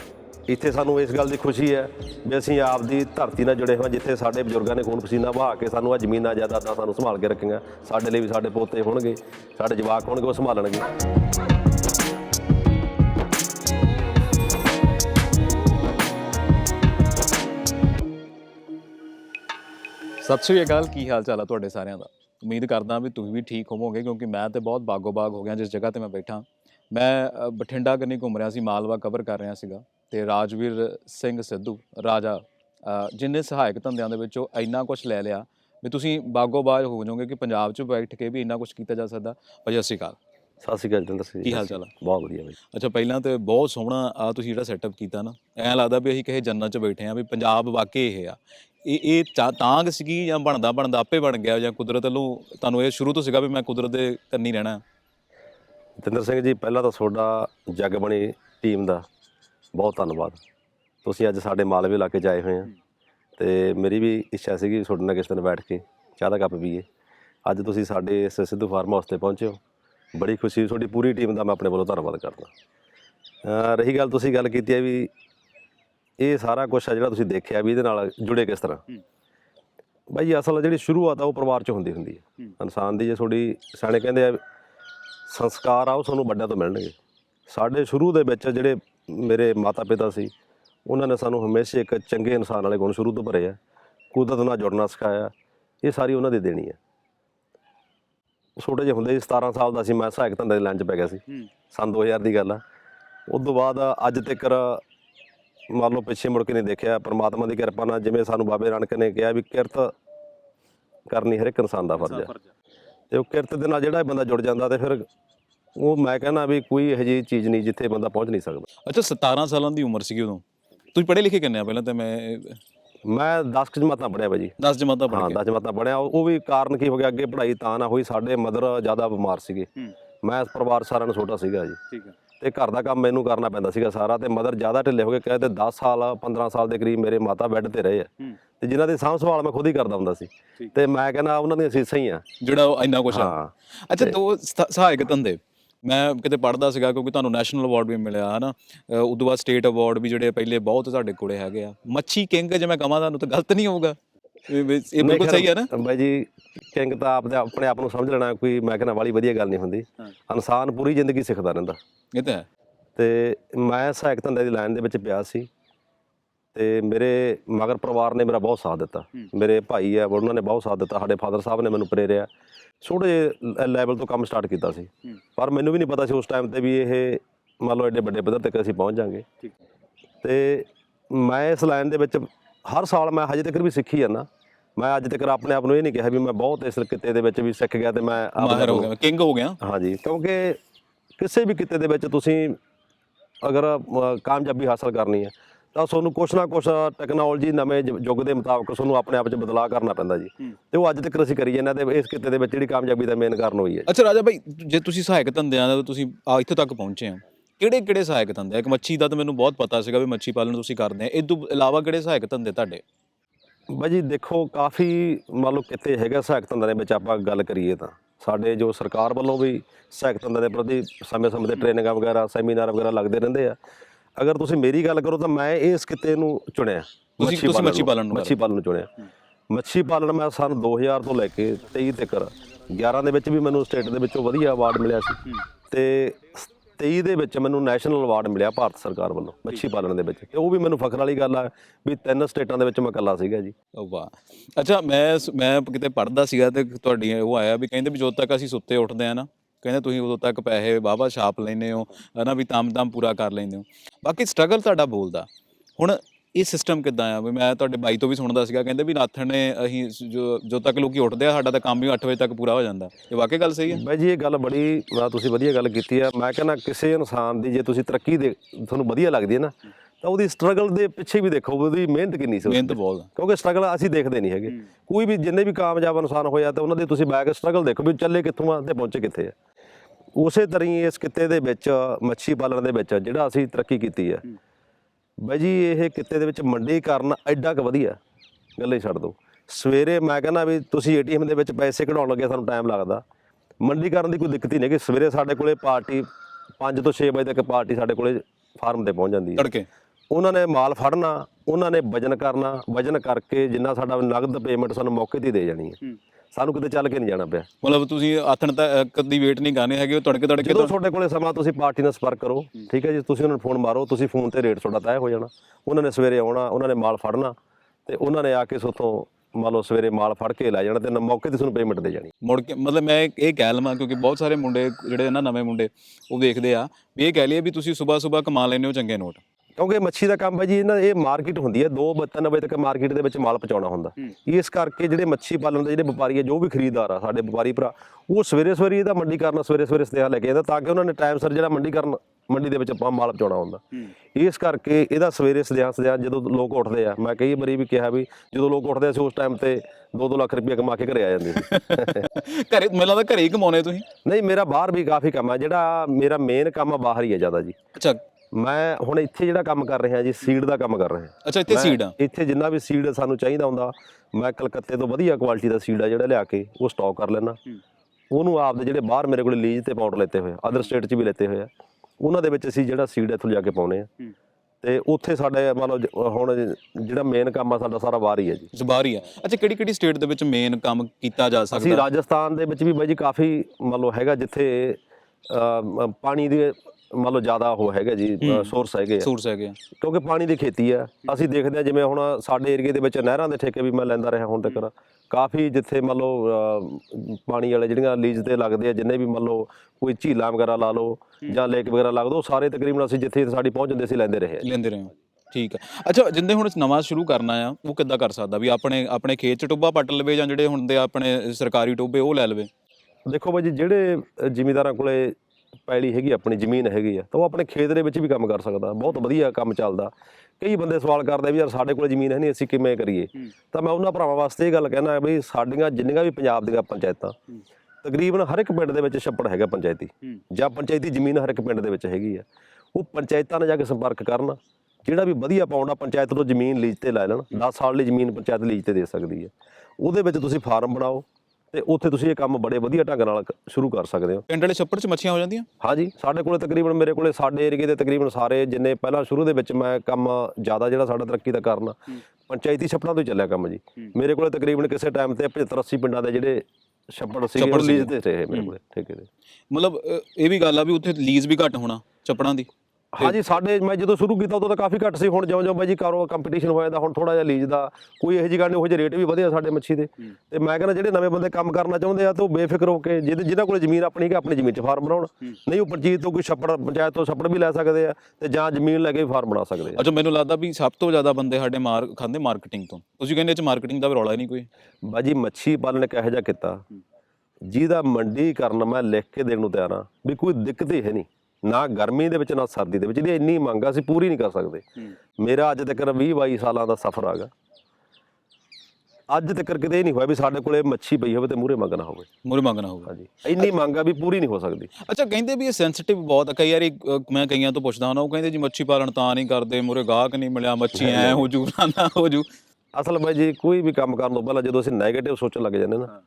ਇੱਥੇ ਸਾਨੂੰ ਇਸ ਗੱਲ ਦੀ ਖੁਸ਼ੀ ਹੈ ਵੀ ਅਸੀਂ ਆਪ ਦੀ ਧਰਤੀ ਨਾਲ ਜੁੜੇ ਹੋਏ ਹਾਂ, ਜਿੱਥੇ ਸਾਡੇ ਬਜ਼ੁਰਗਾਂ ਨੇ ਖੂਨ ਪਸੀਨਾ ਵਹਾ ਕੇ ਸਾਨੂੰ ਆ ਜ਼ਮੀਨਾਂ ਜਾਇਦਾਦਾਂ ਸਾਨੂੰ ਸੰਭਾਲ ਕੇ ਰੱਖੀਆਂ। ਸਾਡੇ ਲਈ ਵੀ ਸਾਡੇ ਪੋਤੇ ਹੋਣਗੇ, ਸਾਡੇ ਜਵਾਕ ਹੋਣਗੇ, ਉਹ ਸੰਭਾਲਣਗੇ। ਸਤਿ ਸ਼੍ਰੀ ਅਕਾਲ, ਕੀ ਹਾਲ ਚਾਲ ਆ ਤੁਹਾਡੇ ਸਾਰਿਆਂ ਦਾ? ਉਮੀਦ ਕਰਦਾ ਵੀ ਤੁਸੀਂ ਵੀ ਠੀਕ ਹੋਵੋਗੇ, ਕਿਉਂਕਿ ਮੈਂ ਤੇ ਬਹੁਤ ਬਾਗੋ ਬਾਗ ਹੋ ਗਿਆ, ਜਿਸ ਜਗ੍ਹਾ ਤੇ ਮੈਂ ਬੈਠਾ। ਮੈਂ ਬਠਿੰਡਾ ਕੰਨੀ ਘੁੰਮ ਰਿਹਾ ਸੀ, ਮਾਲਵਾ ਕਵਰ ਕਰ ਰਿਹਾ ਸੀਗਾ। ਤੇ ਰਾਜਵੀਰ ਸਿੰਘ ਸਿੱਧੂ ਰਾਜਾ ਅ, ਜਿਨੇ ਸਹਾਇਕ ਧੰਦਿਆਂ ਦੇ ਵਿੱਚੋਂ ਇੰਨਾ ਕੁਝ ਲੈ ਲਿਆ ਵੀ ਤੁਸੀਂ ਬਾਗੋ ਬਾਗ ਹੋ ਜਾਓਗੇ ਕਿ ਪੰਜਾਬ 'ਚ ਬੈਠ ਕੇ ਵੀ ਇੰਨਾ ਕੁਝ ਕੀਤਾ ਜਾ ਸਕਦਾ। ਭਾਜੀ ਸਤਿ ਸ਼੍ਰੀ ਅਕਾਲ। ਸਤਿ ਸ਼੍ਰੀ ਅਕਾਲ ਜਤਿੰਦਰ ਸਿੰਘ ਜੀ। ਕੀ ਹਾਲ ਚਾਲ? ਬਹੁਤ ਵਧੀਆ ਬਾਈ। ਅੱਛਾ ਪਹਿਲਾਂ ਤੇ ਬਹੁਤ ਸੋਹਣਾ ਆ ਤੁਸੀਂ ਜਿਹੜਾ ਸੈਟਅਪ ਕੀਤਾ ਨਾ ਐਂ ਲੱਗਦਾ ਵੀ ਅਸੀਂ ਕਿਸੇ ਜੰਨਤ 'ਚ ਬੈਠੇ ਆ ਵੀ ਪੰਜਾਬ ਵਾਕਈ ਇਹ ਆ। ਇਹ ਇਹ ਤਾਂਗ ਸੀਗੀ ਜਾਂ ਬਣਦਾ ਬਣਦਾ ਆਪੇ ਬਣ ਗਿਆ ਜਾਂ ਕੁਦਰਤ ਵੱਲੋਂ ਤੁਹਾਨੂੰ ਇਹ ਸ਼ੁਰੂ ਤੋਂ ਸੀਗਾ ਵੀ ਮੈਂ ਕੁਦਰਤ ਦੇ ਕੰਨੀ ਰਹਿਣਾ। ਜਤਿੰਦਰ ਸਿੰਘ ਜੀ ਪਹਿਲਾਂ ਤਾਂ ਤੁਹਾਡਾ ਜੱਗ ਬਣੀ ਟੀਮ ਦਾ। ਬਹੁਤ ਧੰਨਵਾਦ। ਤੁਸੀਂ ਅੱਜ ਸਾਡੇ ਮਾਲਵੇ ਇਲਾਕੇ ਆਏ ਹੋਏ ਆ। ਤੇ ਮੇਰੀ ਵੀ ਇੱਛਾ ਸੀਗੀ ਤੁਹਾਡੇ ਨਾਲ ਕਿਸੇ ਦਿਨ ਬੈਠ ਕੇ ਚਾਹ ਦਾ ਕੱਪ ਪੀਏ। ਅੱਜ ਤੁਸੀਂ ਸਾਡੇ ਇਸ ਸਿੱਧੂ ਫਾਰਮ ਹਾਊਸ ਤੇ ਪਹੁੰਚੇ ਹੋ। ਬੜੀ ਖੁਸ਼ੀ ਤੁਹਾਡੀ ਪੂਰੀ ਟੀਮ ਦਾ ਮੈਂ ਆਪਣੇ ਵੱਲੋਂ ਧੰਨਵਾਦ ਕਰਦਾ। ਰਹੀ ਗੱਲ ਤੁਸੀਂ ਗੱਲ ਕੀਤੀ ਹੈ ਵੀ ਇਹ ਸਾਰਾ ਕੁਝ ਆ ਜਿਹੜਾ ਤੁਸੀਂ ਦੇਖਿਆ ਵੀ ਇਹਦੇ ਨਾਲ ਜੁੜੇ ਕਿਸ ਤਰ੍ਹਾਂ? ਬਾਈ ਅਸਲ ਜਿਹੜੀ ਸ਼ੁਰੂਆਤ ਆ ਉਹ ਪਰਿਵਾਰ 'ਚ ਹੁੰਦੀ ਹੁੰਦੀ ਹੈ। ਇਨਸਾਨ ਦੀ ਜੇ ਤੁਹਾਡੀ ਸਿਆਣੇ ਕਹਿੰਦੇ ਆ ਸੰਸਕਾਰ ਆ ਉਹ ਤੁਹਾਨੂੰ ਵੱਡਿਆਂ ਤੋਂ ਮਿਲਣਗੇ। ਸਾਡੇ ਸ਼ੁਰੂ ਦੇ ਵਿੱਚ ਜਿਹੜੇ ਮੇਰੇ ਮਾਤਾ ਪਿਤਾ ਸੀ ਉਹਨਾਂ ਨੇ ਸਾਨੂੰ ਹਮੇਸ਼ਾ ਇੱਕ ਚੰਗੇ ਇਨਸਾਨ ਵਾਲੇ ਗੁਣ ਸ਼ੁਰੂ ਤੋਂ ਭਰੇ ਆ। ਕੁਦਰਤ ਨਾਲ ਜੁੜਨਾ ਸਿਖਾਇਆ ਇਹ ਸਾਰੀ ਉਹਨਾਂ ਦੀ ਦੇਣੀ ਹੈ ਛੋਟੇ ਜਿਹੇ ਹੁੰਦੇ ਸੀ 17 ਸਾਲ ਦਾ ਸੀ ਮੈਂ ਸਹਾਇਕ ਧੰਦੇ ਦੇ ਲਾਈਨ 'ਚ ਪੈ ਗਿਆ ਸੀ। ਸੰਨ 2000 ਦੀ ਗੱਲ ਆ। ਉਸ ਤੋਂ ਬਾਅਦ ਅੱਜ ਤੱਕ ਮੰਨ ਲਓ ਪਿੱਛੇ ਮੁੜ ਕੇ ਨਹੀਂ ਦੇਖਿਆ ਪ੍ਰਮਾਤਮਾ ਦੀ ਕਿਰਪਾ ਨਾਲ ਜਿਵੇਂ ਸਾਨੂੰ ਬਾਬੇ ਨਾਨਕ ਨੇ ਕਿਹਾ ਵੀ ਕਿਰਤ ਕਰਨੀ ਹਰ ਇੱਕ ਇਨਸਾਨ ਦਾ ਫਰਜ਼ ਹੈ ਤੇ ਉਹ ਕਿਰਤ ਦੇ ਨਾਲ ਜਿਹੜਾ ਬੰਦਾ ਜੁੜ ਜਾਂਦਾ ਤੇ ਫਿਰ ਉਹ ਮੈਂ ਕਹਿੰਦਾ ਵੀ ਕੋਈ ਇਹੋ ਜਿਹੀ ਚੀਜ਼ ਨਹੀਂ ਜਿੱਥੇ ਬੰਦਾ ਪਹੁੰਚ ਨਹੀਂ ਸਕਦਾ। ਅੱਛਾ 17 ਸਾਲਾਂ ਦੀ ਉਮਰ ਸੀਗੀ ਉਦੋਂ। ਤੁਸੀਂ ਪੜ੍ਹੇ ਲਿਖੇ ਕਿੰਨੇ ਆ ਪਹਿਲਾਂ ਤਾਂ ਮੈਂ ਮੈਂ 10 ਕੁ ਜਮਾਤਾਂ ਪੜਿਆ ਬਾਈ ਜੀ 10 ਜਮਾਤਾਂ ਪੜ੍ਹ ਹਾਂ ਕੇ। 10 ਜਮਾਤਾਂ ਪੜਿਆ ਉਹ ਵੀ ਕਾਰਨ ਕੀ ਹੋ ਗਿਆ ਅੱਗੇ ਪੜ੍ਹਾਈ ਤਾਂ ਨਾ ਹੋਈ ਸਾਡੇ ਮਦਰ ਜ਼ਿਆਦਾ ਬਿਮਾਰ ਸੀਗੇ। ਹੂੰ। ਮੈਂ ਇਸ ਪਰਿਵਾਰ ਸਾਰਿਆਂ ਨੂੰ ਛੋਟਾ ਸੀਗਾ ਜੀ। ਠੀਕ ਹੈ। ਤੇ ਘਰ ਦਾ ਕੰਮ ਮੈਨੂੰ ਕਰਨਾ ਪੈਂਦਾ ਸੀਗਾ ਸਾਰਾ ਤੇ ਮਦਰ ਜ਼ਿਆਦਾ ਢਿੱਲੇ ਹੋ ਗਏ ਕਹਿੰਦੇ 10 ਸਾਲ 15 ਸਾਲ ਦੇ ਕਰੀਬ ਮੇਰੇ ਮਾਤਾ ਬੈੱਡ ਤੇ ਰਹੇ ਆ। ਹੂੰ। ਤੇ ਜਿਨ੍ਹਾਂ ਦੀ ਸਾਂਭ ਸੰਭਾਲ ਮੈਂ ਖੁਦ ਹੀ ਕਰਦਾ ਹੁੰਦਾ ਸੀ। ਠੀਕ। ਤੇ ਮੈਂ ਕਹਿੰਦਾ ਉਹਨਾਂ ਦੀਆਂ ਸੀਸਾਂ ਹੀ ਆ। ਜਿਹੜਾ ਉਹ ਇੰਨਾ ਕੁਛ ਆ। ਹਾਂ। ਅੱਛਾ ਦੋ ਸਹਾਇਕ ਧੰਦੇ। ਮੈਂ ਕਿਤੇ ਪੜ੍ਹਦਾ ਸੀਗਾ ਕਿਉਂਕਿ ਤੁਹਾਨੂੰ ਨੈਸ਼ਨਲ ਅਵਾਰਡ ਵੀ ਮਿਲਿਆ ਹਨਾ? ਅ, ਉਦੋਂ ਬਾਅਦ ਸਟੇਟ ਅਵਾਰਡ ਵੀ ਜਿਹੜੇ ਪਹਿਲੇ ਬਹੁਤ ਤੁਹਾਡੇ ਕੋਲੇ ਹੈਗੇ ਆ। ਮੱਛੀ ਕਿੰਗ ਜੇ ਮੈਂ ਕਹਾਂ ਤੁਹਾਨੂੰ ਤਾਂ ਗਲਤ ਨਹੀਂ ਹੋਊਗਾ। ਇਹ ਬਿਲਕੁਲ ਸਹੀ ਹੈ ਨਾ? ਬਾਈ ਜੀ ਕਿੰਗ ਤਾਂ ਆਪਦੇ ਆਪਣੇ ਆਪ ਨੂੰ ਸਮਝ ਲੈਣਾ ਕੋਈ ਮੈਂ ਕਹਿੰਦਾ ਵਾਲੀ ਵਧੀਆ ਗੱਲ ਨਹੀਂ ਹੁੰਦੀ। ਇਨਸਾਨ ਪੂਰੀ ਜ਼ਿੰਦਗੀ ਸਿੱਖਦਾ ਰਹਿੰਦਾ। ਇਹ ਤਾਂ ਤੇ ਮੈਂ ਸਹਾਇਕ ਧੰਦੇ ਦੀ ਲਾਈਨ ਦੇ ਵਿੱਚ ਪਿਆ ਸੀ। ਤੇ ਮੇਰੇ ਮਗਰ ਪਰਿਵਾਰ ਨੇ ਮੇਰਾ ਬਹੁਤ ਸਾਥ ਦਿੱਤਾ। ਮੇਰੇ ਭਾਈ ਆ ਉਹਨਾਂ ਨੇ ਬਹੁਤ ਸਾਥ ਦਿੱਤਾ ਸਾਡੇ ਫਾਦਰ ਸਾਹਿਬ ਨੇ ਮੈਨੂੰ ਪ੍ਰੇਰਿਆ। ਛੋਟੇ ਜਿਹੇ ਲੈਵਲ ਤੋਂ ਕੰਮ ਸਟਾਰਟ ਕੀਤਾ ਸੀ। ਪਰ ਮੈਨੂੰ ਵੀ ਨਹੀਂ ਪਤਾ ਸੀ ਉਸ ਟਾਈਮ ਤੇ ਵੀ ਇਹ ਮੰਨ ਲਓ ਐਡੇ ਵੱਡੇ ਪੱਧਰ ਤੱਕ ਅਸੀਂ ਪਹੁੰਚ ਜਾਾਂਗੇ। ਤੇ ਮੈਂ ਇਸ ਲਾਈਨ ਦੇ ਵਿੱਚ ਹਰ ਸਾਲ ਮੈਂ ਹਜੇ ਤੱਕ ਵੀ ਸਿੱਖੀ ਜਾਂਦਾ ਮੈਂ ਅੱਜ ਤੱਕ ਆਪਣੇ ਆਪ ਨੂੰ ਇਹ ਨਹੀਂ ਕਿਹਾ ਵੀ ਮੈਂ ਬਹੁਤ ਇਸ ਕਿੱਤੇ ਦੇ ਵਿੱਚ ਵੀ ਸਿੱਖ ਗਿਆ ਤੇ ਮੈਂ ਮਾਹਿਰ ਹੋ ਗਿਆ ਕਿੰਗ ਹੋ ਗਿਆ। ਹਾਂਜੀ ਕਿਉਂਕਿ ਕਿਸੇ ਵੀ ਕਿੱਤੇ ਦੇ ਵਿੱਚ ਤੁਸੀਂ ਅਗਰ ਕਾਮਯਾਬੀ ਹਾਸਲ ਕਰਨੀ ਹੈ ਤਾਂ ਤੁਹਾਨੂੰ ਕੁਛ ਨਾ ਕੁਛ ਟੈਕਨੋਲੋਜੀ ਨਵੇਂ ਯੁੱਗ ਦੇ ਮੁਤਾਬਕ ਤੁਹਾਨੂੰ ਆਪਣੇ ਆਪ 'ਚ ਬਦਲਾਅ ਕਰਨਾ ਪੈਂਦਾ ਜੀ। ਤੇ ਉਹ ਅੱਜ ਤੱਕ ਅਸੀਂ ਕਰੀ ਜਾਂਦੇ ਹਾਂ ਤੇ ਇਸ ਕਿੱਤੇ ਦੇ ਵਿੱਚ ਜਿਹੜੀ ਕਾਮਯਾਬੀ ਦਾ ਮੇਨ ਕਾਰਨ ਹੋਈ ਹੈ ਅੱਛਾ ਰਾਜਾ ਭਾਈ ਜੇ ਤੁਸੀਂ ਸਹਾਇਕ ਧੰਦਿਆਂ ਦਾ ਤੁਸੀਂ ਆ ਇੱਥੇ ਤੱਕ ਪਹੁੰਚੇ ਹੋ ਕਿਹੜੇ ਕਿਹੜੇ ਸਹਾਇਕ ਧੰਦੇ ਆ? ਇੱਕ ਮੱਛੀ ਦਾ ਤਾਂ ਮੈਨੂੰ ਬਹੁਤ ਪਤਾ ਸੀਗਾ ਵੀ ਮੱਛੀ ਪਾਲਣ ਤੁਸੀਂ ਕਰਦੇ ਆ। ਇਹ ਤੋਂ ਇਲਾਵਾ ਕਿਹੜੇ ਸਹਾਇਕ ਧੰਦੇ ਤੁਹਾਡੇ? ਬਾਈ ਜੀ ਦੇਖੋ ਕਾਫੀ ਮੰਨ ਲਓ ਕਿਤੇ ਹੈਗਾ ਸਹਾਇਕ ਧੰਦੇ ਦੇ ਵਿੱਚ ਆਪਾਂ ਗੱਲ ਕਰੀਏ ਤਾਂ। ਸਾਡੇ ਜੋ ਸਰਕਾਰ ਵੱਲੋਂ ਵੀ ਸਹਾਇਕ ਧੰਦੇ ਦੇ ਪ੍ਰਤੀ ਸਮੇਂ-ਸਮੇਂ ਤੇ ਟ੍ਰੇਨਿੰਗਾਂ ਵਗੈਰਾ ਸੈਮੀਨਾਰ ਵਗੈਰਾ ਲੱਗਦੇ ਰਹਿੰਦੇ ਆ। ਅਗਰ ਤੁਸੀਂ ਮੇਰੀ ਗੱਲ ਕਰੋ ਤਾਂ ਮੈਂ ਇਸ ਕਿੱਤੇ ਨੂੰ ਚੁਣਿਆ ਤੁਸੀਂ- ਤੁਸੀਂ ਮੱਛੀ ਪਾਲਣ ਨੂੰ ਮੱਛੀ ਪਾਲਣ ਨੂੰ ਚੁਣਿਆ। ਮੱਛੀ ਪਾਲਣ ਮੈਂ ਸਨ 2000 ਤੋਂ ਲੈ ਕੇ 23 ਤੱਕ 11 ਦੇ ਵਿੱਚ ਵੀ ਮੈਨੂੰ ਸਟੇਟ ਦੇ ਵਿੱਚੋਂ ਵਧੀਆ ਅਵਾਰਡ ਮਿਲਿਆ ਸੀ। ਤੇ 23 ਦੇ ਵਿੱਚ ਮੈਨੂੰ ਨੈਸ਼ਨਲ ਅਵਾਰਡ ਮਿਲਿਆ ਭਾਰਤ ਸਰਕਾਰ ਵੱਲੋਂ ਮੱਛੀ ਪਾਲਣ ਦੇ ਵਿੱਚ। ਤੇ ਉਹ ਵੀ ਮੈਨੂੰ ਫਖਰ ਵਾਲੀ ਗੱਲ ਆ ਵੀ ਤਿੰਨ ਸਟੇਟਾਂ ਦੇ ਵਿੱਚ ਮੈਂ ਇਕੱਲਾ ਸੀਗਾ ਜੀ। ਵਾਹ। ਅੱਛਾ ਮੈਂ ਮੈਂ ਕਿਤੇ ਪੜ੍ਹਦਾ ਸੀਗਾ ਤੇ ਤੁਹਾਡੀ ਉਹ ਆਇਆ ਵੀ ਕਹਿੰਦੇ ਵੀ ਜਦੋਂ ਤੱਕ ਅਸੀਂ ਸੁੱਤੇ ਉੱਠਦੇ ਆ ਨਾ ਕਹਿੰਦੇ ਤੁਸੀਂ ਉਦੋਂ ਤੱਕ ਪੈਸੇ ਵਾਹਵਾ ਛਾਪ ਲੈਂਦੇ ਹੋ ਹਨਾ ਵੀ ਤਮ ਤਮ ਪੂਰਾ ਕਰ ਲੈਂਦੇ ਹੋ। ਬਾਕੀ ਸਟਰਗਲ ਤੁਹਾਡਾ ਬੋਲਦਾ। ਹੁਣ ਇਹ ਸਿਸਟਮ ਕਿੱਦਾਂ ਆ? ਵੀ ਮੈਂ ਤੁਹਾਡੇ ਬਾਈ ਤੋਂ ਵੀ ਸੁਣਦਾ ਸੀਗਾ ਕਹਿੰਦੇ ਵੀ ਨਾਥਣ ਨੇ ਅਸੀਂ ਜੋ ਜੋ ਤੱਕ ਲੋਕੀ ਉੱਠਦੇ ਆ ਸਾਡਾ ਤਾਂ ਕੰਮ ਵੀ 8 ਵਜੇ ਤੱਕ ਪੂਰਾ ਹੋ ਜਾਂਦਾ। ਇਹ ਵਾਕਈ ਗੱਲ ਸਹੀ ਹੈ? ਬਾਈ ਜੀ ਇਹ ਗੱਲ ਬੜੀ ਮੈਂ ਤੁਸੀਂ ਵਧੀਆ ਗੱਲ ਕੀਤੀ ਆ। ਮੈਂ ਕਹਿੰਦਾ ਕਿਸੇ ਇਨਸਾਨ ਦੀ ਜੇ ਤੁਸੀਂ ਤਰੱਕੀ ਦੇ ਤੁਹਾਨੂੰ ਵਧੀਆ ਲੱਗਦੀ ਹੈ ਨਾ ਤਾਂ ਉਹਦੀ ਸਟਰਗਲ ਦੇ ਪਿੱਛੇ ਵੀ ਦੇਖੋ ਉਹਦੀ ਮਿਹਨਤ ਕਿੰਨੀ ਸੀ ਮਿਹਨਤ। ਬਹੁਤ। ਕਿਉਂਕਿ ਸਟਰਗਲ ਅਸੀਂ ਦੇਖਦੇ ਨਹੀਂ ਹੈਗੇ। ਕੋਈ ਵੀ ਜਿੰਨੇ ਵੀ ਕਾਮਯਾਬ ਇਨਸਾਨ ਹੋਇਆ ਤਾਂ ਉਹਨਾਂ ਦੇ ਤੁਸੀਂ ਬੈਕ ਸਟਰਗਲ ਦੇਖੋ ਵੀ ਚੱਲੇ ਕਿੱਥੋਂ ਆ ਤੇ ਪਹੁੰਚੇ ਕਿੱਥੇ ਆ। ਉਸੇ ਤਰ੍ਹਾਂ ਹੀ ਇਸ ਕਿੱਤੇ ਦੇ ਵਿੱਚ ਮੱਛੀ ਪਾਲਣ ਦੇ ਵਿੱਚ ਜਿਹੜਾ ਅਸੀਂ ਤਰੱਕੀ ਕੀਤੀ ਹੈ। ਬਾਈ ਜੀ ਇਹ ਕਿੱਤੇ ਦੇ ਵਿੱਚ ਮੰਡੀਕਰਨ ਐਡਾ ਕੁ ਵਧੀਆ ਗੱਲੇ ਛੱਡ ਦਿਓ। ਸਵੇਰੇ ਮੈਂ ਕਹਿੰਦਾ ਵੀ ਤੁਸੀਂ ਏਟੀਐਮ ਦੇ ਵਿੱਚ ਪੈਸੇ ਕਢਾਉਣ ਲੱਗੇ ਸਾਨੂੰ ਟਾਈਮ ਲੱਗਦਾ। ਮੰਡੀਕਰਨ ਦੀ ਕੋਈ ਦਿੱਕਤ ਹੀ ਨਹੀਂ ਕਿ ਸਵੇਰੇ ਸਾਡੇ ਕੋਲੇ ਪਾਰਟੀ 5 ਤੋਂ 6 ਵਜੇ ਤੱਕ ਪਾਰਟੀ ਸਾਡੇ ਕੋਲੇ ਫਾਰਮ ਤੇ ਪਹੁੰਚ ਜਾਂਦੀ ਹੈ। ਤੜਕੇ। ਉਹਨਾਂ ਨੇ ਮਾਲ ਫੜਨਾ ਉਹਨਾਂ ਨੇ ਵਜਨ ਕਰਨਾ ਵਜਨ ਕਰਕੇ ਜਿੰਨਾ ਸਾਡਾ ਨਗਦ ਪੇਮੈਂਟ ਸਾਨੂੰ ਮੌਕੇ ਤੇ ਹੀ ਦੇ ਜਾਣੀ ਹੈ। ਸਾਨੂੰ ਕਿਤੇ ਚੱਲ ਕੇ ਨਹੀਂ ਜਾਣਾ ਪਿਆ। ਮਤਲਬ ਤੁਸੀਂ ਆਥਣ ਤਾਂ ਕਦੀ ਵੇਟ ਨਹੀਂ ਕਰਨੀ ਹੈਗੇ ਉਹ ਤੜਕੇ ਤੜਕੇ ਜਦੋਂ ਤੁਹਾਡੇ ਕੋਲੇ ਸਮਾਂ ਤੁਸੀਂ ਪਾਰਟੀ ਨਾਲ ਸੰਪਰਕ ਕਰੋ ਠੀਕ ਹੈ ਜੀ ਤੁਸੀਂ ਉਹਨਾਂ ਨੂੰ ਫੋਨ ਮਾਰੋ ਤੁਸੀਂ ਫੋਨ ਤੇ ਰੇਟ ਤੁਹਾਡਾ ਤੈਅ ਹੋ ਜਾਣਾ। ਉਹਨਾਂ ਨੇ ਸਵੇਰੇ ਆਉਣਾ ਉਹਨਾਂ ਨੇ ਮਾਲ ਫੜਨਾ ਤੇ ਉਹਨਾਂ ਨੇ ਆ ਕੇ ਸੋਥੋਂ ਮੰਨ ਲਓ ਸਵੇਰੇ ਮਾਲ ਫੜ ਕੇ ਲੈ ਜਾਣਾ ਤੇ ਮੌਕੇ ਤੇ ਤੁਹਾਨੂੰ ਪੇਮੈਂਟ ਦੇ ਜਾਣੀ। ਮੁੜ ਕੇ ਮਤਲਬ ਮੈਂ ਇਹ- ਕਹਿ ਲਵਾਂ ਕਿਉਂਕਿ ਬਹੁਤ ਸਾਰੇ ਮੁੰਡੇ ਜਿਹੜੇ ਨਾ ਨਵੇਂ ਮੁੰਡੇ ਉਹ ਦੇਖਦੇ ਆ ਵੀ ਇਹ ਕਹਿ ਲਈਏ ਵੀ ਤੁਸੀਂ ਸਵੇਰ ਸਵੇਰ ਕਮਾ ਲੈਂਦੇ ਹੋ ਚੰਗੇ ਨੋਟ। ਕਿਉਂਕਿ ਮੱਛੀ ਦਾ ਕੰਮ ਹੈ ਜੀ ਇਹਨਾਂ ਇਹ ਮਾਰਕੀਟ ਹੁੰਦੀ ਹੈ 2 3 ਵਜੇ ਤੱਕ ਮਾਰਕੀਟ ਦੇ ਵਿੱਚ ਮਾਲ ਪਹੁੰਚਾਉਣਾ ਹੁੰਦਾ। ਇਸ ਕਰਕੇ ਜਿਹੜੇ ਮੱਛੀ ਪਾਲਣ ਦੇ ਜਿਹੜੇ ਵਪਾਰੀ ਹੈ ਜੋ ਵੀ ਖਰੀਦਦਾਰ ਆ ਸਾਡੇ ਵਪਾਰੀ ਭਰਾ ਉਹ ਸਵੇਰੇ ਸਵੇਰੇ ਇਹਦਾ ਮੰਡੀ ਕਰਨਾ ਸਵੇਰੇ ਸਵੇਰੇ ਸਨੇਹਾ ਲੈ ਕੇ ਜਾਂਦਾ ਤਾਂ ਕਿ ਉਹਨਾਂ ਨੇ ਟਾਈਮ ਸਿਰ ਜਿਹੜਾ ਮੰਡੀ ਕਰਨ ਮੰਡੀ ਦੇ ਵਿੱਚ ਆਪਾਂ ਮਾਲ ਪਹੁੰਚਾਉਣਾ ਹੁੰਦਾ। ਇਸ ਕਰਕੇ ਇਹਦਾ ਸਵੇਰੇ ਸਦਿਆਂ ਸਦਿਆਂ ਜਦੋਂ ਲੋਕ ਉੱਠਦੇ ਆ ਮੈਂ ਕਈ ਵਾਰੀ ਵੀ ਕਿਹਾ ਵੀ ਜਦੋਂ ਲੋਕ ਉੱਠਦੇ ਸੀ ਉਸ ਟਾਈਮ ਤੇ 2-2 ਲੱਖ ਰੁਪਏ ਕਮਾ ਕੇ ਘਰੇ ਆ ਜਾਂਦੇ ਸੀ। ਘਰੇ ਮੈਨੂੰ ਲੱਗਦਾ ਘਰੇ ਹੀ ਕਮਾਉਨੇ ਤੁਸੀਂ। ਨਹੀਂ ਮੇਰਾ ਬਾਹਰ ਵੀ ਕਾਫੀ ਕੰਮ ਹੈ ਜਿਹੜਾ ਮੇਰਾ ਮੇਨ ਕੰਮ ਆ ਬਾਹਰ ਹੀ ਹੈ ਜ਼ਿਆਦਾ ਜੀ। ਅੱਛਾ ਮੈਂ ਹੁਣ ਇੱਥੇ ਜਿਹੜਾ ਕੰਮ ਕਰ ਰਿਹਾ ਜੀ ਸੀਡ ਦਾ ਕੰਮ ਕਰ ਰਿਹਾ। ਅੱਛਾ ਇੱਥੇ ਸੀਡ ਆ। ਇੱਥੇ ਜਿੰਨਾ ਵੀ ਸੀਡ ਸਾਨੂੰ ਚਾਹੀਦਾ ਹੁੰਦਾ ਮੈਂ ਕਲਕੱਤੇ ਤੋਂ ਵਧੀਆ ਕੁਆਲਿਟੀ ਦਾ ਸੀਡ ਆ ਜਿਹੜਾ ਲਿਆ ਕੇ ਉਹ ਸਟਾਕ ਕਰ ਲੈਣਾ ਉਹਨੂੰ ਆਪਦੇ ਜਿਹੜੇ ਬਾਹਰ ਮੇਰੇ ਕੋਲ ਲੀਜ਼ ਤੇ ਪਾਉਂਟ ਲੈਤੇ ਹੋਏ ਆ ਅਦਰ ਸਟੇਟ 'ਚ ਵੀ ਲੈਤੇ ਹੋਏ ਆ ਉਹਨਾਂ ਦੇ ਵਿੱਚ ਅਸੀਂ ਜਿਹੜਾ ਸੀਡ ਇੱਥੋਂ ਲਿਆ ਕੇ ਪਾਉਨੇ ਆ। ਤੇ ਉੱਥੇ ਸਾਡੇ ਮੰਨ ਲਓ ਜ- ਹੁਣ ਜਿਹੜਾ ਮੇਨ ਕੰਮ ਆ ਸਾਡਾ ਸਾਰਾ ਬਾਹਰ ਹੀ ਹੈ ਜੀ। ਜ਼ਬਾਰ ਹੀ ਆ। ਅੱਛਾ ਕਿਹੜੀ ਕਿਹੜੀ ਸਟੇਟ ਦੇ ਵਿੱਚ ਮੇਨ ਕੰਮ ਕੀਤਾ ਜਾ ਅਸੀਂ ਸਕਦਾ ਰਾਜਸਥਾਨ ਦੇ ਵਿੱਚ ਵੀ ਬਾਈ ਜੀ ਕਾਫੀ ਮੰਨ ਲਓ ਹੈਗਾ ਜਿੱਥੇ ਪਾਣੀ ਦੇ ਮੰਨ ਲਓ ਜ਼ਿਆਦਾ ਉਹ ਹੈਗਾ ਜੀ ਸੋਰਸ ਹੈਗੇ ਆ। ਸੂਰਸ ਹੈਗੇ ਆ। ਕਿਉਂਕਿ ਪਾਣੀ ਦੀ ਖੇਤੀ ਆ। ਅਸੀਂ ਦੇਖਦੇ ਆ ਜਿਵੇਂ ਹੁਣ ਸਾਡੇ ਏਰੀਏ ਦੇ ਵਿੱਚ ਨਹਿਰਾਂ ਦੇ ਠੇਕੇ ਵੀ ਮੈਂ ਲੈਂਦਾ ਰਿਹਾ ਹੁਣ ਤੱਕ। ਕਾਫੀ ਜਿੱਥੇ ਮੰਨ ਲਓ ਪਾਣੀ ਵਾਲੇ ਜਿਹੜੀਆਂ ਲੀਜ਼ ਤੇ ਲੱਗਦੇ ਆ ਜਿੰਨੇ ਵੀ ਮੰਨ ਲਓ ਕੋਈ ਝੀਲਾਂ ਵਗੈਰਾ ਲਾ ਲਓ ਜਾਂ ਲੇਕ ਵਗੈਰਾ ਲਾ ਲਓ ਸਾਰੇ ਤਕਰੀਬਨ ਅਸੀਂ ਜਿੱਥੇ ਸਾਡੀ ਪਹੁੰਚ ਹੁੰਦੇ ਸੀ ਲੈਂਦੇ ਰਹੇ ਲੈਂਦੇ ਰਹੇ ਹੋ। ਠੀਕ ਆ। ਅੱਛਾ ਜਿੰਦੇ ਹੁਣ ਨਵਾਂ ਸ਼ੁਰੂ ਕਰਨਾ ਆ ਉਹ ਕਿੱਦਾਂ ਕਰ ਸਕਦਾ? ਵੀ ਆਪਣੇ ਆਪਣੇ ਖੇਤ ਚ ਟੋਬਾ ਪੱਟ ਲਵੇ ਜਾਂ ਜਿਹੜੇ ਹੁੰਦੇ ਆ ਆਪਣੇ ਸਰਕਾਰੀ ਟੋਬੇ ਉਹ ਲੈ ਲਵੇ? ਦੇਖੋ ਬਾਈ ਜੀ ਜਿਹੜੇ ਜ਼ਿਮੀਦਾਰਾਂ ਕੋਲੇ ਪੈਲੀ ਹੈਗੀ ਆਪਣੀ ਜ਼ਮੀਨ ਹੈਗੀ ਆ ਤਾਂ ਉਹ ਆਪਣੇ ਖੇਤ ਦੇ ਵਿੱਚ ਵੀ ਕੰਮ ਕਰ ਸਕਦਾ ਬਹੁਤ ਵਧੀਆ ਕੰਮ ਚੱਲਦਾ। ਕਈ ਬੰਦੇ ਸਵਾਲ ਕਰਦੇ ਵੀ ਯਾਰ ਸਾਡੇ ਕੋਲ ਜ਼ਮੀਨ ਹੈ ਨਹੀਂ ਅਸੀਂ ਕਿਵੇਂ ਕਰੀਏ? ਤਾਂ ਮੈਂ ਉਹਨਾਂ ਭਰਾਵਾਂ ਵਾਸਤੇ ਇਹ ਗੱਲ ਕਹਿਣਾ ਵੀ ਸਾਡੀਆਂ ਜਿੰਨੀਆਂ ਵੀ ਪੰਜਾਬ ਦੀਆਂ ਪੰਚਾਇਤਾਂ ਤਕਰੀਬਨ ਹਰ ਇੱਕ ਪਿੰਡ ਦੇ ਵਿੱਚ ਛੱਪੜ ਹੈਗਾ ਪੰਚਾਇਤੀ ਜਾਂ ਪੰਚਾਇਤੀ ਜ਼ਮੀਨ ਹਰ ਇੱਕ ਪਿੰਡ ਦੇ ਵਿੱਚ ਹੈਗੀ ਆ। ਉਹ ਪੰਚਾਇਤਾਂ ਨਾਲ ਜਾ ਕੇ ਸੰਪਰਕ ਕਰਨ ਜਿਹੜਾ ਵੀ ਵਧੀਆ ਪਾਉਂਦਾ ਪੰਚਾਇਤ ਤੋਂ ਜ਼ਮੀਨ ਲੀਜ਼ ਤੇ ਲੈ ਲੈਣ 10 ਸਾਲ ਲਈ ਜ਼ਮੀਨ ਪੰਚਾਇਤ ਲੀਜ਼ ਤੇ ਦੇ ਸਕਦੀ ਹੈ ਉਹਦੇ ਵਿੱਚ ਤੁਸੀਂ ਫਾਰਮ ਬਣਾਓ ਤੇ ਉੱਥੇ ਤੁਸੀਂ ਇਹ ਕੰਮ ਬੜੇ ਵਧੀਆ ਢੰਗ ਨਾਲ ਕ- ਸ਼ੁਰੂ ਕਰ ਸਕਦੇ ਹੋ। ਪਿੰਡ ਵਾਲੇ ਛੱਪੜ 'ਚ ਮੱਛੀਆਂ ਹੋ ਜਾਂਦੀਆਂ? ਹਾਂਜੀ ਸਾਡੇ ਕੋਲੇ ਤਕਰੀਬਨ ਮੇਰੇ ਕੋਲੇ ਸਾਡੇ ਏਰੀਏ ਦੇ ਤਕਰੀਬਨ ਸਾਰੇ ਜਿੰਨੇ ਪਹਿਲਾਂ ਸ਼ੁਰੂ ਦੇ ਵਿੱਚ ਮੈਂ ਕੰਮ ਜ਼ਿਆਦਾ ਜਿਹੜਾ ਸਾਡਾ ਤਰੱਕੀ ਦਾ ਕਾਰਨ ਆ, ਪੰਚਾਇਤੀ ਛੱਪੜਾਂ ਤੋਂ ਹੀ ਚੱਲਿਆ ਕੰਮ ਜੀ। ਮੇਰੇ ਕੋਲੇ ਤਕਰੀਬਨ ਕਿਸੇ ਟਾਈਮ ਤੇ 75 80 ਪਿੰਡਾਂ ਦੇ ਜਿਹੜੇ ਛੱਪੜ ਸੀਗੇ ਛੱਪੜ ਉਹ ਲੀਜ਼ ਸੀਗੇ। ਤੇ ਰਹੇ ਮੇਰੇ ਕੋਲੇ ਠੇਕੇ ਦੇ ਮਤਲਬ ਅ, ਇਹ ਵੀ ਗੱਲ ਆ ਵੀ ਉੱਥੇ ਲੀਜ਼ ਵੀ ਘੱਟ ਹੋਣਾ ਛੱਪੜਾਂ ਦੀ। ਹਾਂਜੀ ਸਾਡੇ ਮੈਂ ਜਦੋਂ ਸ਼ੁਰੂ ਕੀਤਾ ਉਦੋਂ ਤਾਂ ਕਾਫੀ ਘੱਟ ਸੀ ਹੁਣ ਜਿਉਂ-ਜਿਉਂ ਬਾਈ ਜੀ ਕਾਰੋ ਕੰਪੀਟੀਸ਼ਨ ਹੋ ਜਾਂਦਾ ਹੁਣ ਥੋੜਾ ਜਿਹਾ ਲੀਜ਼ ਦਾ ਕੋਈ ਇਹੋ ਜਿਹੀ ਗੱਲ ਨਹੀਂ ਉਹ ਜਿਹੇ ਰੇਟ ਵੀ ਵਧੇ ਆ ਸਾਡੇ ਮੱਛੀ ਦੇ। ਤੇ ਮੈਂ ਕਹਿੰਦਾ ਜਿਹੜੇ ਨਵੇਂ ਬੰਦੇ ਕੰਮ ਕਰਨਾ ਚਾਹੁੰਦੇ ਆ ਤੇ ਉਹ ਬੇਫਿਕਰ ਹੋ ਕੇ ਜਿਹਦੇ ਜਿਨ੍ਹਾਂ ਕੋਲ ਜ਼ਮੀਨ ਆਪਣੀ ਹੈ ਆਪਣੀ ਜ਼ਮੀਨ 'ਚ ਫਾਰਮ ਬਣਾਉਣ। ਨਹੀਂ ਉਹ ਪੰਚਾਇਤ ਤੋਂ ਕੋਈ ਛੱਪੜ ਪੰਚਾਇਤ ਤੋਂ ਛੱਪੜ ਵੀ ਲੈ ਸਕਦੇ ਆ ਤੇ ਜਾਂ ਜ਼ਮੀਨ ਲੈ ਕੇ ਵੀ ਫਾਰਮ ਬਣਾ ਸਕਦੇ ਆ। ਅੱਛਾ ਮੈਨੂੰ ਲੱਗਦਾ ਵੀ ਸਭ ਤੋਂ ਜ਼ਿਆਦਾ ਬੰਦੇ ਸਾਡੇ ਮਾਰ ਖਾਂਦੇ ਮਾਰਕੀਟਿੰਗ ਤੋਂ। ਤੁਸੀਂ ਕਹਿੰਦੇ ਇਹ 'ਚ ਮਾਰਕੀਟਿੰਗ ਦਾ ਰੌਲਾ ਨਹੀਂ ਕੋਈ। ਬਾਜੀ ਮੱਛੀ ਪਾਲਣ ਕਿਹੋ ਜਿਹਾ ਕੀਤਾ। ਜਿਹਦਾ ਮੰਡੀ ਕਰਨ ਮੈਂ ਲਿਖ ਕੇ ਦੇਣ ਨੂੰ ਤਿਆਰ ਹਾਂ ਵੀ ਕੋਈ ਦਿੱਕਤ ਹੀ ਹੈ ਨਹੀਂ। ਨਾ ਗਰਮੀ ਦੇ ਵਿੱਚ ਨਾ ਸਰਦੀ ਦੇ ਵਿੱਚ। ਇਹਦੀ ਇੰਨੀ ਮੰਗ ਆ ਅਸੀਂ ਪੂਰੀ ਨਹੀਂ ਕਰ ਸਕਦੇ। ਮੇਰਾ ਅੱਜ ਤੱਕ 20 22 ਸਾਲਾਂ ਦਾ ਸਫ਼ਰ ਆਗਾ। ਅੱਜ ਤੱਕ ਕਿਤੇ ਨਹੀਂ ਹੋਇਆ ਵੀ ਸਾਡੇ ਕੋਲੇ ਮੱਛੀ ਪਈ ਹੋਵੇ ਤੇ ਮੂਰੇ ਮੰਗ ਨਾ ਹੋਵੇ। ਮੁਰੇ ਮੰਗਣਾ ਹੋਊਗਾ ਹਾਂਜੀ। ਇੰਨੀ ਮੰਗ ਆ ਵੀ ਪੂਰੀ ਨਹੀਂ ਹੋ ਸਕਦੀ। ਅੱਛਾ ਕਹਿੰਦੇ ਵੀ ਇਹ ਸੈਂਸਿਟਿਵ ਬਹੁਤ ਆ। ਕਈ ਵਾਰੀ ਮੈਂ ਕਈਆਂ ਤੋਂ ਪੁੱਛਦਾ ਹਾਂ ਉਹ ਕਹਿੰਦੇ ਜੀ ਮੱਛੀ ਪਾਲਣ ਤਾਂ ਨਹੀਂ ਕਰਦੇ ਮੁਰੇ ਗਾਹਕ ਨਹੀਂ ਮਿਲਿਆ ਮੱਛੀ ਐ ਹੋ ਜੂ ਨਾ ਹੋ ਜੂ। ਅਸਲ ਵਿੱਚ ਜੀ ਕੋਈ ਵੀ ਕੰਮ ਕਰਨ ਤੋਂ ਪਹਿਲਾਂ ਜਦੋਂ ਅਸੀਂ 네ਗੇਟਿਵ ਸੋਚਣ ਲੱਗ ਜਾਂਦੇ ਨਾ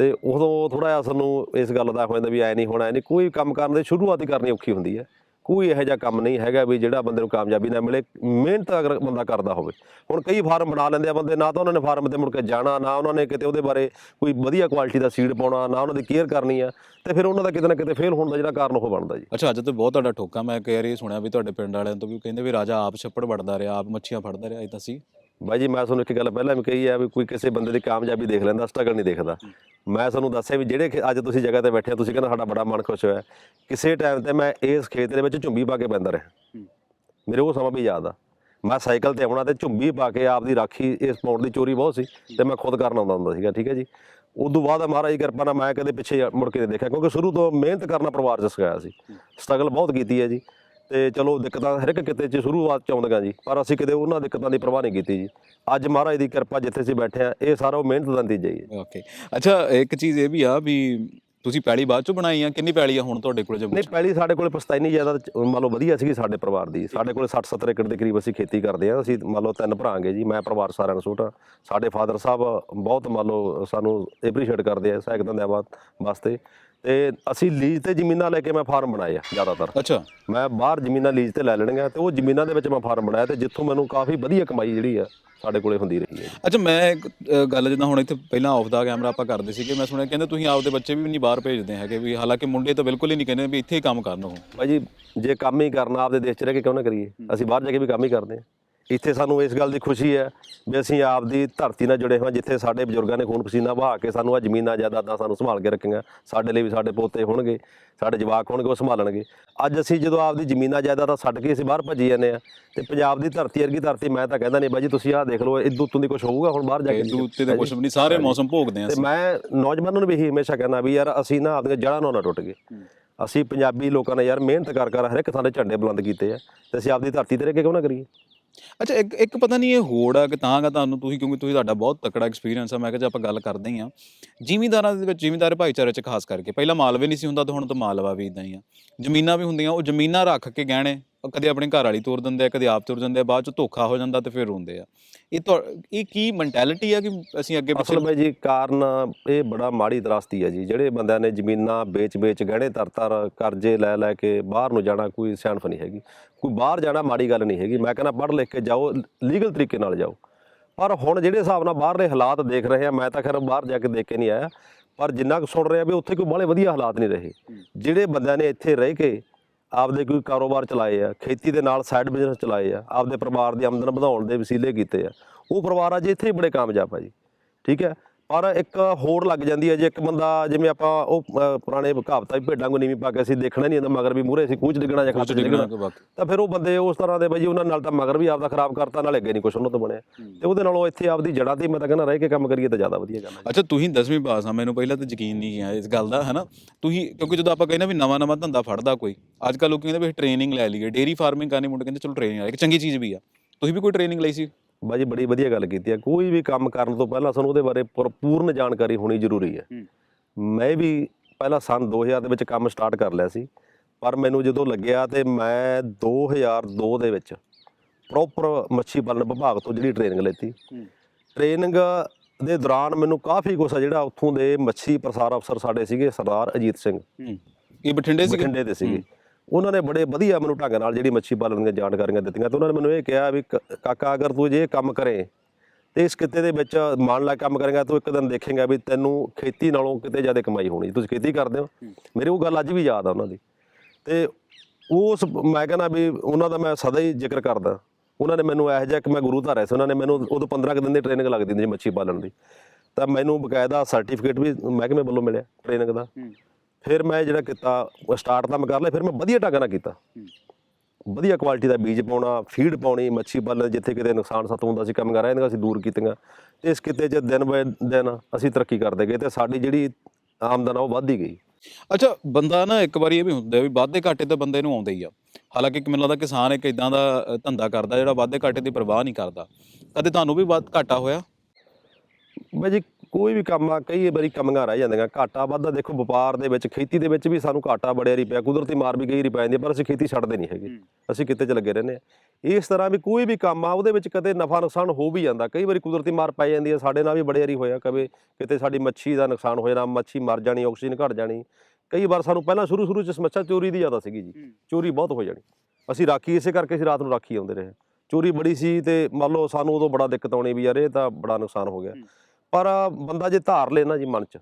ਤੇ ਉਦੋਂ ਥੋੜਾ ਜਿਹਾ ਸਾਨੂੰ ਇਸ ਗੱਲ ਦਾ ਹੋ ਜਾਂਦਾ ਵੀ ਐ ਨਹੀਂ ਹੋਣਾ, ਐ ਨਹੀਂ, ਕੋਈ ਕੰਮ ਕਰਨ ਦੀ ਸ਼ੁਰੂਆਤ ਹੀ ਕਰਨੀ ਔਖੀ ਹੁੰਦੀ ਹੈ। ਕੋਈ ਇਹੋ ਜਿਹਾ ਕੰਮ ਨਹੀਂ ਹੈਗਾ ਵੀ ਜਿਹੜਾ ਬੰਦੇ ਨੂੰ ਕਾਮਯਾਬੀ ਨਾ ਮਿਲੇ, ਮਿਹਨਤ ਅਗਰ ਬੰਦਾ ਕਰਦਾ ਹੋਵੇ। ਹੁਣ ਕਈ ਫਾਰਮ ਬਣਾ ਲੈਂਦੇ ਆ ਬੰਦੇ, ਨਾ ਤਾਂ ਉਹਨਾਂ ਨੇ ਫਾਰਮ ਤੇ ਮੁੜ ਕੇ ਜਾਣਾ, ਨਾ ਉਹਨਾਂ ਨੇ ਕਿਤੇ ਉਹਦੇ ਬਾਰੇ ਕੋਈ ਵਧੀਆ ਕੁਆਲਿਟੀ ਦਾ ਸੀਡ ਪਾਉਣਾ, ਨਾ ਉਹਨਾਂ ਦੀ ਕੇਅਰ ਕਰਨੀ ਆ, ਤੇ ਫਿਰ ਉਹਨਾਂ ਦਾ ਕਿਤੇ ਨਾ ਕਿਤੇ ਫੇਲ ਹੋਣ ਦਾ ਜਿਹੜਾ ਕਾਰਨ ਉਹ ਬਣਦਾ ਜੀ। ਅੱਛਾ, ਅੱਜ ਤੇ ਬਹੁਤ ਤੁਹਾਡਾ ਠੋਕਾ, ਮੈਂ ਕਈ ਵਾਰੀ ਸੁਣਿਆ ਵੀ ਤੁਹਾਡੇ ਪਿੰਡ ਵਾਲਿਆਂ ਤੋਂ ਵੀ ਕਹਿੰਦੇ ਵੀ ਰਾਜਾ ਆਪ ਛੱਪੜ ਵੜਦਾ ਰਿਹਾ, ਆਪ ਮੱਛੀਆਂ ਫੜਦਾ ਰਿਹਾ ਇਹ ਤਾਂ ਸੀ? ਬਾਈ ਜੀ ਮੈਂ ਤੁਹਾਨੂੰ ਇੱਕ ਗੱਲ ਪਹਿਲਾਂ ਵੀ ਕਹੀ ਆ ਵੀ ਕੋਈ ਕਿਸੇ ਬੰਦੇ ਦੀ ਕਾਮਯਾਬੀ ਦੇਖ ਲੈਂਦਾ ਸਟਰਗਲ ਨਹੀਂ ਦੇਖਦਾ। ਮੈਂ ਤੁਹਾਨੂੰ ਦੱਸਿਆ ਵੀ ਜਿਹੜੇ ਅੱਜ ਤੁਸੀਂ ਜਗ੍ਹਾ ਤੇ ਬੈਠੇ ਹੋ ਤੁਸੀਂ ਕਹਿੰਦਾ ਸਾਡਾ ਬੜਾ ਮਨ ਖੁਸ਼ ਹੋਇਆ। ਕਿਸੇ ਟਾਈਮ ਤੇ ਮੈਂ ਇਸ ਖੇਤ ਦੇ ਵਿੱਚ ਝੁੰਬੀ ਪਾ ਕੇ ਪੈਂਦਾ ਰਿਹਾ। ਮੇਰੇ ਉਹ ਸਮਾਂ ਵੀ ਯਾਦ ਆ। ਮੈਂ ਸਾਈਕਲ ਤੇ ਆਉਣਾ ਤੇ ਝੁੰਬੀ ਪਾ ਕੇ ਆਪਦੀ ਰਾਖੀ ਇਸ ਪਾਉਣ ਦੀ ਚੋਰੀ ਬਹੁਤ ਸੀ ਤੇ ਮੈਂ ਖੁਦ ਕਰਨ ਆਉਂਦਾ ਹੁੰਦਾ ਸੀਗਾ ਠੀਕ ਹੈ ਜੀ। ਉਦੋਂ ਬਾਅਦ ਮਹਾਰਾਜ ਦੀ ਕਿਰਪਾ ਨਾਲ ਮੈਂ ਕਦੇ ਪਿੱਛੇ ਮੁੜ ਕੇ ਨਹੀਂ ਦੇਖਿਆ ਕਿਉਂਕਿ ਸ਼ੁਰੂ ਤੋਂ ਮਿਹਨਤ ਕਰਨਾ ਪਰਿਵਾਰ 'ਚ ਸਿਖਾਇਆ ਸੀ। ਸਟਰਗਲ ਬਹੁਤ ਕੀਤੀ ਹੈ ਜੀ। ਤੇ ਚਲੋ ਦਿੱਕਤਾਂ ਹਰ ਇੱਕ ਕਿਤੇ 'ਚ ਸ਼ੁਰੂਆਤ 'ਚ ਆਉਂਦੀਆਂ ਜੀ ਪਰ ਅਸੀਂ ਕਿਤੇ ਉਹਨਾਂ ਦਿੱਕਤਾਂ ਦੀ ਪਰਵਾਹ ਨਹੀਂ ਕੀਤੀ ਜੀ। ਅੱਜ ਮਹਾਰਾਜ ਦੀ ਕਿਰਪਾ ਜਿੱਥੇ ਅਸੀਂ ਬੈਠੇ ਆ ਇਹ ਸਾਰਾ ਉਹ ਮਿਹਨਤ ਦਾ ਨਤੀਜਾ ਹੀ ਹੈ ਓਕੇ ਅੱਛਾ ਇੱਕ ਚੀਜ਼ ਇਹ ਵੀ ਆ ਵੀ ਤੁਸੀਂ ਪੈਲੀ ਬਾਅਦ ਚੋਂ ਬਣਾਈ ਆ ਕਿੰਨੀ ਪੈਲੀ ਆ ਹੁਣ ਤੁਹਾਡੇ ਕੋਲ ਜੇ ਨਹੀਂ ਪਹਿਲੀ ਸਾਡੇ ਕੋਲੇ ਪਸਤਾਈਨੀ ਜ਼ਿਆਦਾ ਮੰਨ ਲਓ ਵਧੀਆ ਸੀਗੀ ਸਾਡੇ ਪਰਿਵਾਰ ਦੀ। ਸਾਡੇ ਕੋਲੇ 60 70 ਏਕੜ ਦੇ ਕਰੀਬ ਅਸੀਂ ਖੇਤੀ ਕਰਦੇ ਆ ਅਸੀਂ ਮੰਨ ਲਓ ਤਿੰਨ ਭਰਾਂਗੇ ਜੀ ਮੈਂ ਪਰਿਵਾਰ ਸਾਰਿਆਂ ਨੂੰ ਛੋਟਾ ਸਾਡੇ ਫਾਦਰ ਸਾਹਿਬ ਬਹੁਤ ਮੰਨ ਲਓ ਸਾਨੂੰ ਐਪਰੀਸ਼ੀਏਟ ਕਰਦੇ ਆ ਸਹਾਇਕ ਧੰਦਿਆਂ ਵਾ- ਵਾਸਤੇ। ਤੇ ਅਸੀਂ ਲੀਜ਼ ਤੇ ਜ਼ਮੀਨਾਂ ਲੈ ਕੇ ਮੈਂ ਫਾਰਮ ਬਣਾਏ ਆ ਜ਼ਿਆਦਾਤਰ। ਅੱਛਾ। ਮੈਂ ਬਾਹਰ ਜ਼ਮੀਨਾਂ ਲੀਜ਼ ਤੇ ਲੈ ਲੈਣੀਆਂ ਤੇ ਉਹ ਜ਼ਮੀਨਾਂ ਦੇ ਵਿੱਚ ਮੈਂ ਫਾਰਮ ਬਣਾਇਆ ਤੇ ਜਿੱਥੋਂ ਮੈਨੂੰ ਕਾਫੀ ਵਧੀਆ ਕਮਾਈ ਜਿਹੜੀ ਆ ਸਾਡੇ ਕੋਲੇ ਹੁੰਦੀ ਰਹੀ ਹੈ। ਅੱਛਾ ਮੈਂ ਇੱਕ, ਅ, ਗੱਲ ਜਿੱਦਾਂ ਹੁਣ ਇੱਥੇ ਪਹਿਲਾਂ ਆਫ ਦਾ ਕੈਮਰਾ ਆਪਾਂ ਕਰਦੇ ਸੀਗੇ ਮੈਂ ਸੁਣਿਆ ਕਹਿੰਦੇ ਤੁਸੀਂ ਆਪਦੇ ਬੱਚੇ ਵੀ ਨਹੀਂ ਬਾਹਰ ਭੇਜਦੇ ਹੈਗੇ ਵੀ ਹਾਲਾਂਕਿ ਮੁੰਡੇ ਤਾਂ ਬਿਲਕੁਲ ਹੀ ਨਹੀਂ ਕਹਿੰਦੇ ਵੀ ਇੱਥੇ ਹੀ ਕੰਮ ਕਰਨ ਉਹ। ਭਾਈ ਜੀ ਜੇ ਕੰਮ ਹੀ ਕਰਨਾ ਆਪਦੇ ਦੇਸ਼ 'ਚ ਰਹਿ ਕੇ ਕਿਉਂ ਨਾ ਕਰੀਏ? ਅਸੀਂ ਬਾਹਰ ਜਾ ਕੇ ਵੀ ਕੰਮ ਹੀ ਕਰਦੇ ਹਾਂ। ਇੱਥੇ ਸਾਨੂੰ ਇਸ ਗੱਲ ਦੀ ਖੁਸ਼ੀ ਹੈ ਵੀ ਅਸੀਂ ਆਪਦੀ ਧਰਤੀ ਨਾਲ ਜੁੜੇ ਹੋਏ ਜਿੱਥੇ ਸਾਡੇ ਬਜ਼ੁਰਗਾਂ ਨੇ ਖੂਨ ਪਸੀਨਾ ਵਹਾ ਕੇ ਸਾਨੂੰ ਆ ਜ਼ਮੀਨਾਂ ਜਾਇਦਾਦਾਂ ਸਾਨੂੰ ਸੰਭਾਲ ਕੇ ਰੱਖੀਆਂ। ਸਾਡੇ ਲਈ ਵੀ ਸਾਡੇ ਪੋਤੇ ਹੋਣਗੇ ਸਾਡੇ ਜਵਾਕ ਹੋਣਗੇ ਉਹ ਸੰਭਾਲਣਗੇ। ਅੱਜ ਅਸੀਂ ਜਦੋਂ ਆਪਦੀ ਜ਼ਮੀਨਾਂ ਜਾਇਦਾਦਾਂ ਛੱਡ ਕੇ ਅਸੀਂ ਬਾਹਰ ਭੱਜੀ ਜਾਂਦੇ ਆ ਤੇ ਪੰਜਾਬ ਦੀ ਧਰਤੀ ਵਰਗੀ ਧਰਤੀ ਮੈਂ ਤਾਂ ਕਹਿੰਦਾ ਨਹੀਂ ਬਾਈ ਜੀ ਤੁਸੀਂ ਆਹ ਦੇਖ ਲਓ ਇਦੋਂ ਉੱਤੋਂ ਦੀ ਕੁਝ ਹੋਊਗਾ ਹੁਣ ਬਾਹਰ ਜਾ ਕੇ? ਦੂ ਉੱਤੇ ਤੇ ਕੁਝ ਵੀ ਨਹੀਂ ਸਾਰੇ ਮੌਸਮ ਭੋਗਦੇ ਆ ਤੇ ਮੈਂ ਨੌਜਵਾਨਾਂ ਨੂੰ ਵੀ ਇਹੀ ਹਮੇਸ਼ਾ ਕਹਿੰਦਾ ਵੀ ਯਾਰ ਅਸੀਂ ਨਾ ਆਪਣੀਆਂ ਜੜ੍ਹਾਂ ਨੂੰ ਨਾ ਟੁੱਟ ਗਏ। ਅਸੀਂ ਪੰਜਾਬੀ ਲੋਕਾਂ ਨੇ ਯਾਰ ਮਿਹਨਤ ਕਰ ਕਰ ਹਰ ਇੱਕ ਥਾਂ ਤੇ ਝੰਡੇ ਬੁਲੰਦ ਕੀਤੇ ਆ ਤੇ ਅਸੀਂ ਆਪਦੀ ਧਰਤੀ ਤੇ ਰਹਿ ਕੇ ਕਿਉਂ ਨਾ ਕਰੀਏ? ਅੱਛਾ, ਇੱਕ ਇੱਕ ਪਤਾ ਨਹੀਂ ਇਹ ਹੋੜ ਆ ਕਿ ਤਾਂ ਗਾ ਤੁਹਾਨੂੰ ਤੁਸੀਂ, ਕਿਉਂਕਿ ਤੁਸੀਂ ਤੁਹਾਡਾ ਬਹੁਤ ਤਕੜਾ ਐਕਸਪੀਰੀਅੰਸ ਆ, ਮੈਂ ਕਿਹਾ ਜੇ ਆਪਾਂ ਗੱਲ ਕਰਦੇ ਹੀ ਆ। ਜ਼ਿਮੀਂਦਾਰਾਂ ਦੇ ਵਿੱਚ, ਜ਼ਿਮੀਂਦਾਰ ਭਾਈਚਾਰੇ 'ਚ ਖਾਸ ਕਰਕੇ। ਪਹਿਲਾਂ ਮਾਲਵੇ ਨਹੀਂ ਸੀ ਹੁੰਦਾ, ਤਾਂ ਹੁਣ ਤਾਂ ਮਾਲਵਾ ਵੀ ਇਦਾਂ ਹੀ ਆ। ਜ਼ਮੀਨਾਂ ਵੀ ਹੁੰਦੀਆਂ, ਉਹ ਜ਼ਮੀਨਾਂ ਰੱਖ ਕੇ ਗਹਿਣੇ ਕਦੇ ਆਪਣੇ ਘਰ ਵਾਲੀ ਤੋਰ ਦਿੰਦੇ ਆ ਕਦੇ ਆਪ ਤੋਰ ਜਾਂਦੇ ਆ ਬਾਅਦ ਚ ਧੋਖਾ ਹੋ ਜਾਂਦਾ ਤੇ ਫਿਰ ਰੋਂਦੇ ਆ। ਇਹ ਤਾਂ ਇਹ ਕੀ ਮੈਂਟੈਲਿਟੀ ਆ ਕਿ ਅਸੀਂ ਅੱਗੇ ਅਸਲ ਵਿੱਚ ਜੀ ਕਾਰਨ ਇਹ ਬੜਾ ਮਾੜੀ ਦਰਾਸਤੀ ਹੈ ਜੀ। ਜਿਹੜੇ ਬੰਦਿਆਂ ਨੇ ਜ਼ਮੀਨਾਂ ਵੇਚ-ਵੇਚ ਗਹਿਣੇ ਤਰ-ਤਰ ਕਰਜ਼ੇ ਲੈ ਲੈ ਕੇ ਬਾਹਰ ਨੂੰ ਜਾਣਾ ਕੋਈ ਸਿਆਣਪ ਨਹੀਂ ਹੈਗੀ। ਕੋਈ ਬਾਹਰ ਜਾਣਾ ਮਾੜੀ ਗੱਲ ਨਹੀਂ ਹੈਗੀ। ਮੈਂ ਕਹਿੰਦਾ ਪੜ੍ਹ ਲਿਖ ਕੇ ਜਾਓ ਲੀਗਲ ਤਰੀਕੇ ਨਾਲ ਜਾਓ। ਪਰ ਹੁਣ ਜਿਹੜੇ ਹਿਸਾਬ ਨਾਲ ਬਾਹਰਲੇ ਹਾਲਾਤ ਦੇਖ ਰਹੇ ਆ ਮੈਂ ਤਾਂ ਖੈਰ ਬਾਹਰ ਜਾ ਕੇ ਦੇਖ ਕੇ ਨਹੀਂ ਆਇਆ। ਪਰ ਜਿੰਨਾ ਕੁ ਸੁਣ ਰਿਹਾ ਵੀ ਉੱਥੇ ਕੋਈ ਬਾਹਲੇ ਵਧੀਆ ਹਾਲਾਤ ਨਹੀਂ ਰਹੇ। ਜਿਹੜੇ ਬੰਦਿਆਂ ਨੇ ਇੱਥੇ ਰਹਿ ਕੇ ਆਪਦੇ ਕੋਈ ਕਾਰੋਬਾਰ ਚਲਾਏ ਆ, ਖੇਤੀ ਦੇ ਨਾਲ ਸਾਈਡ ਬਿਜ਼ਨਸ ਚਲਾਏ ਆ, ਆਪਦੇ ਪਰਿਵਾਰ ਦੀ ਆਮਦਨ ਵਧਾਉਣ ਦੇ ਵਸੀਲੇ ਕੀਤੇ ਆ। ਉਹ ਪਰਿਵਾਰ ਅੱਜ ਇੱਥੇ ਹੀ ਬੜੇ ਕਾਮਯਾਬ ਆ ਜੀ। ਠੀਕ ਹੈ? ਪਰ ਇੱਕ ਹੋਰ ਲੱਗ ਜਾਂਦੀ ਹੈ ਜੇ ਇੱਕ ਬੰਦਾ ਜਿਵੇਂ ਆਪਾਂ ਉਹ ਪੁਰਾਣੇ ਕਹਾਵਤਾਂ ਵੀ ਭੇਡਾਂ ਨੂੰ ਨੀਵੀਂ ਪਾ ਕੇ ਅਸੀਂ ਦੇਖਣਾ ਨਹੀਂ ਹੁੰਦਾ ਮਗਰ ਵੀ ਮੂਹਰੇ ਅਸੀਂ ਕੂਚ ਡਿੱਗਣਾ ਜਾਂ ਕੁਝ ਖੱਤ ਡਿੱਗਣਾ। ਕਿ ਤਾਂ ਫਿਰ ਉਹ ਬੰਦੇ ਉਸ ਤਰ੍ਹਾਂ ਦੇ ਬਈ ਉਹਨਾਂ ਨਾਲ ਤਾਂ ਮਗਰ ਵੀ ਆਪਦਾ ਖਰਾਬ ਕਰਤਾ ਨਾਲ ਅੱਗੇ ਨਹੀਂ ਕੁਝ ਉਹਨਾਂ ਤੋਂ ਬਣਿਆ। ਤੇ ਉਹਦੇ ਨਾਲੋਂ ਇੱਥੇ ਆਪਦੀ ਜੜ੍ਹਾਂ ਤੇ ਹੀ ਮੈਂ ਤਾਂ ਕਹਿੰਦਾ ਰਹਿ ਕੇ ਕੰਮ ਕਰੀਏ ਤਾਂ ਜ਼ਿਆਦਾ ਵਧੀਆ ਗੱਲ ਹੈ। ਅੱਛਾ ਤੁਸੀਂ 10ਵੀਂ ਪਾਸ ਆ ਮੈਨੂੰ ਪਹਿਲਾਂ ਤਾਂ ਯਕੀਨ ਨਹੀਂ ਗਿਆ ਇਸ ਗੱਲ ਦਾ ਹੈਨਾ? ਤੁਸੀਂ ਕਿਉਂਕਿ ਜਦੋਂ ਆਪਾਂ ਕਹਿੰਦੇ ਵੀ ਨਵਾਂ ਨਵਾਂ ਧੰਦਾ ਫੜਦਾ ਕੋਈ ਅੱਜ ਕੱਲ੍ਹ ਲੋਕ ਕਹਿੰਦੇ ਵੀ ਟ੍ਰੇਨਿੰਗ ਲੈ ਲਈਏ ਡੇਰੀ ਫਾਰਮਿੰਗ ਕਰਨੀ ਮੁੰਡੇ ਕਹਿੰਦੇ ਚਲੋ ਟ੍ਰੇਨਿੰਗ ਆ ਇੱਕ ਚੰਗੀ ਚੀਜ਼ ਵੀ ਆ। ਤੁਸੀਂ ਵੀ ਕੋਈ ਟ੍ਰੇਨਿੰਗ ਲਈ ਸੀ? ਬਾਜੀ ਬੜੀ ਵਧੀਆ ਗੱਲ ਕੀਤੀ ਹੈ ਕੋਈ ਵੀ ਕੰਮ ਕਰਨ ਤੋਂ ਪਹਿਲਾਂ ਸਾਨੂੰ ਉਹਦੇ ਬਾਰੇ ਪੁਰ- ਪੂਰਨ ਜਾਣਕਾਰੀ ਹੋਣੀ ਜ਼ਰੂਰੀ ਹੈ। ਮੈਂ ਵੀ ਪਹਿਲਾਂ ਸਨ 2000 ਦੇ ਵਿੱਚ ਕੰਮ ਸਟਾਰਟ ਕਰ ਲਿਆ ਸੀ ਪਰ ਮੈਨੂੰ ਜਦੋਂ ਲੱਗਿਆ ਤੇ ਮੈਂ 2002 ਦੇ ਵਿੱਚ ਪ੍ਰੋਪਰ ਮੱਛੀ ਪਾਲਣ ਵਿਭਾਗ ਤੋਂ ਜਿਹੜੀ ਟ੍ਰੇਨਿੰਗ ਲੈਤੀ। ਟ੍ਰੇਨਿੰਗ ਦੇ ਦੌਰਾਨ ਮੈਨੂੰ ਕਾਫੀ ਆ ਜਿਹੜਾ ਉੱਥੋਂ ਦੇ ਮੱਛੀ ਪ੍ਰਸਾਰ ਅਫਸਰ ਸਾਡੇ ਸੀਗੇ ਸਰਦਾਰ ਅਜੀਤ ਸਿੰਘ। ਇਹ ਬਠਿੰਡੇ ਸੀ ਬਠਿੰਡੇ ਦੇ ਸੀਗੇ। ਉਹਨਾਂ ਨੇ ਬੜੇ ਵਧੀਆ ਮੈਨੂੰ ਢੰਗ ਨਾਲ ਜਿਹੜੀ ਮੱਛੀ ਪਾਲਣ ਦੀਆਂ ਜਾਣਕਾਰੀਆਂ ਦਿੱਤੀਆਂ ਤੇ ਉਹਨਾਂ ਨੇ ਮੈਨੂੰ ਇਹ ਕਿਹਾ ਵੀ ਕ- ਕਾਕਾ ਅਗਰ ਤੂੰ ਜੇ ਕੰਮ ਕਰੇ ਤੇ ਇਸ ਕਿੱਤੇ ਦੇ ਵਿੱਚ ਮਨ ਲਾ ਕੰਮ ਕਰੇਗਾ, ਤੂੰ ਇੱਕ ਦਿਨ ਦੇਖੇਗਾ ਵੀ ਤੈਨੂੰ ਖੇਤੀ ਨਾਲੋਂ ਕਿਤੇ ਜ਼ਿਆਦਾ ਕਮਾਈ ਹੋਣੀ ਤੁਸੀਂ ਖੇਤੀ ਕਰਦੇ ਹੋ। ਮੇਰੀ ਉਹ ਗੱਲ ਅੱਜ ਵੀ ਯਾਦ ਆ ਉਹਨਾਂ ਦੀ। ਤੇ ਉਸ ਮੈਂ ਕਹਿੰਦਾ ਵੀ ਉਹਨਾਂ ਦਾ ਮੈਂ ਸਦਾ ਹੀ ਜ਼ਿਕਰ ਕਰਦਾ। ਉਹਨਾਂ ਨੇ ਮੈਨੂੰ ਇਹੋ ਜਿਹਾ ਇੱਕ ਮੈਂ ਗੁਰੂ ਧਾਰਿਆ ਸੀ। ਉਹਨਾਂ ਨੇ ਮੈਨੂੰ ਉਦੋਂ 15 ਕੁ ਦਿਨ ਦੀ ਟ੍ਰੇਨਿੰਗ ਲੱਗਦੀ ਹੁੰਦੀ ਸੀ ਮੱਛੀ ਪਾਲਣ ਦੀ। ਤਾਂ ਮੈਨੂੰ ਬਕਾਇਦਾ ਸਰਟੀਫਿਕੇਟ ਵੀ ਮਹਿਕਮੇ ਵੱਲੋਂ ਮਿਲਿਆ ਟ੍ਰੇਨਿੰਗ ਦਾ? ਫਿਰ ਮੈਂ ਜਿਹੜਾ ਕੀਤਾ ਸਟਾਰਟ ਤਾਂ ਮੈਂ ਕਰ ਲਿਆ ਫਿਰ ਮੈਂ ਵਧੀਆ ਢੰਗ ਨਾਲ ਕੀਤਾ। ਵਧੀਆ ਕੁਆਲਿਟੀ ਦਾ ਬੀਜ ਪਾਉਣਾ ਫੀਡ ਪਾਉਣੀ ਮੱਛੀ ਪਾਲਣ ਜਿੱਥੇ ਕਿਤੇ ਨੁਕਸਾਨ ਸਤ ਹੁੰਦਾ ਸੀ ਕੰਮ ਕਰ ਰਹੇ ਨੇ ਅਸੀਂ ਦੂਰ ਕੀਤੀਆਂ। ਤੇ ਇਸ ਕਿਤੇ 'ਚ ਦਿਨ ਬਏ ਦਿਨ ਅਸੀਂ ਤਰੱਕੀ ਕਰਦੇ ਗਏ ਤੇ ਸਾਡੀ ਜਿਹੜੀ ਆਮਦਨ ਆ ਉਹ ਵੱਧਦੀ ਗਈ। ਅੱਛਾ ਬੰਦਾ ਨਾ ਇੱਕ ਵਾਰੀ ਇਹ ਵੀ ਹੁੰਦਾ ਵੀ ਵਾਧੇ ਘਾਟੇ ਤਾਂ ਬੰਦੇ ਨੂੰ ਆਉਂਦੇ ਹੀ ਆ। ਹਾਲਾਂਕਿ ਮੈਨੂੰ ਲੱਗਦਾ ਕਿਸਾਨ ਇੱਕ ਇਦਾਂ ਦਾ ਧੰਦਾ ਕਰਦਾ ਜਿਹੜਾ ਵਾਧੇ ਘਾਟੇ ਦੀ ਪਰਵਾਹ ਨਹੀਂ ਕਰਦਾ। ਕਦੇ ਤੁਹਾਨੂੰ ਵੀ ਵੱਧ ਘਾਟਾ ਹੋਇਆ? ਬਈ ਜੀ ਕੋਈ ਵੀ ਕੰਮ ਆ ਕਈ ਵਾਰੀ ਕਮੀਆਂ ਰਹਿ ਜਾਂਦੀਆਂ ਘਾਟਾ ਵਾਧਾ ਦੇਖੋ ਵਪਾਰ ਦੇ ਵਿੱਚ ਖੇਤੀ ਦੇ ਵਿੱਚ ਵੀ ਸਾਨੂੰ ਘਾਟਾ ਬੜਿਆ ਰਹੀ ਪਿਆ। ਕੁਦਰਤੀ ਮਾਰ ਵੀ ਕਈ ਵਾਰੀ ਪੈ ਜਾਂਦੀ ਪਰ ਅਸੀਂ ਖੇਤੀ ਛੱਡਦੇ ਨਹੀਂ ਹੈਗੇ। ਅਸੀਂ ਕਿਤੇ 'ਚ ਲੱਗੇ ਰਹਿੰਦੇ ਹਾਂ ਇਸ ਤਰ੍ਹਾਂ ਵੀ ਕੋਈ ਵੀ ਕੰਮ ਆ ਉਹਦੇ ਵਿੱਚ ਕਦੇ ਨਫਾ ਨੁਕਸਾਨ ਹੋ ਵੀ ਜਾਂਦਾ। ਕਈ ਵਾਰੀ ਕੁਦਰਤੀ ਮਾਰ ਪੈ ਜਾਂਦੀ ਹੈ ਸਾਡੇ ਨਾਲ ਵੀ ਬੜੇ ਵਾਰੀ ਹੋਇਆ। ਕਦੇ ਕਿਤੇ ਸਾਡੀ ਮੱਛੀ ਦਾ ਨੁਕਸਾਨ ਹੋ ਜਾਣਾ ਮੱਛੀ ਮਰ ਜਾਣੀ ਆਕਸੀਜਨ ਘਟ ਜਾਣੀ। ਕਈ ਵਾਰ ਸਾਨੂੰ ਪਹਿਲਾਂ ਸ਼ੁਰੂ ਸ਼ੁਰੂ 'ਚ ਸਮੱਸਿਆ ਚੋਰੀ ਦੀ ਜ਼ਿਆਦਾ ਸੀਗੀ ਜੀ। ਚੋਰੀ ਬਹੁਤ ਹੋ ਜਾਣੀ। ਅਸੀਂ ਰਾਖੀ ਇਸੇ ਕਰਕੇ ਅਸੀਂ ਰਾਤ ਨੂੰ ਰਾਖੀ ਆਉਂਦੇ ਰਹੇ। ਚੋਰੀ ਬੜੀ ਸੀ ਤੇ ਮੰਨ ਲਓ ਸਾਨੂੰ ਉਦੋਂ ਬੜਾ ਦਿੱਕਤ ਆਉਣੀ ਵੀ ਯਾਰ ਇਹ ਤਾਂ ਬੜਾ ਨੁਕਸਾਨ ਹੋ ਗਿਆ। ਪਰ ਬੰਦਾ ਜੇ ਧਾਰ ਲੇ ਨਾ ਜੀ ਮਨ 'ਚ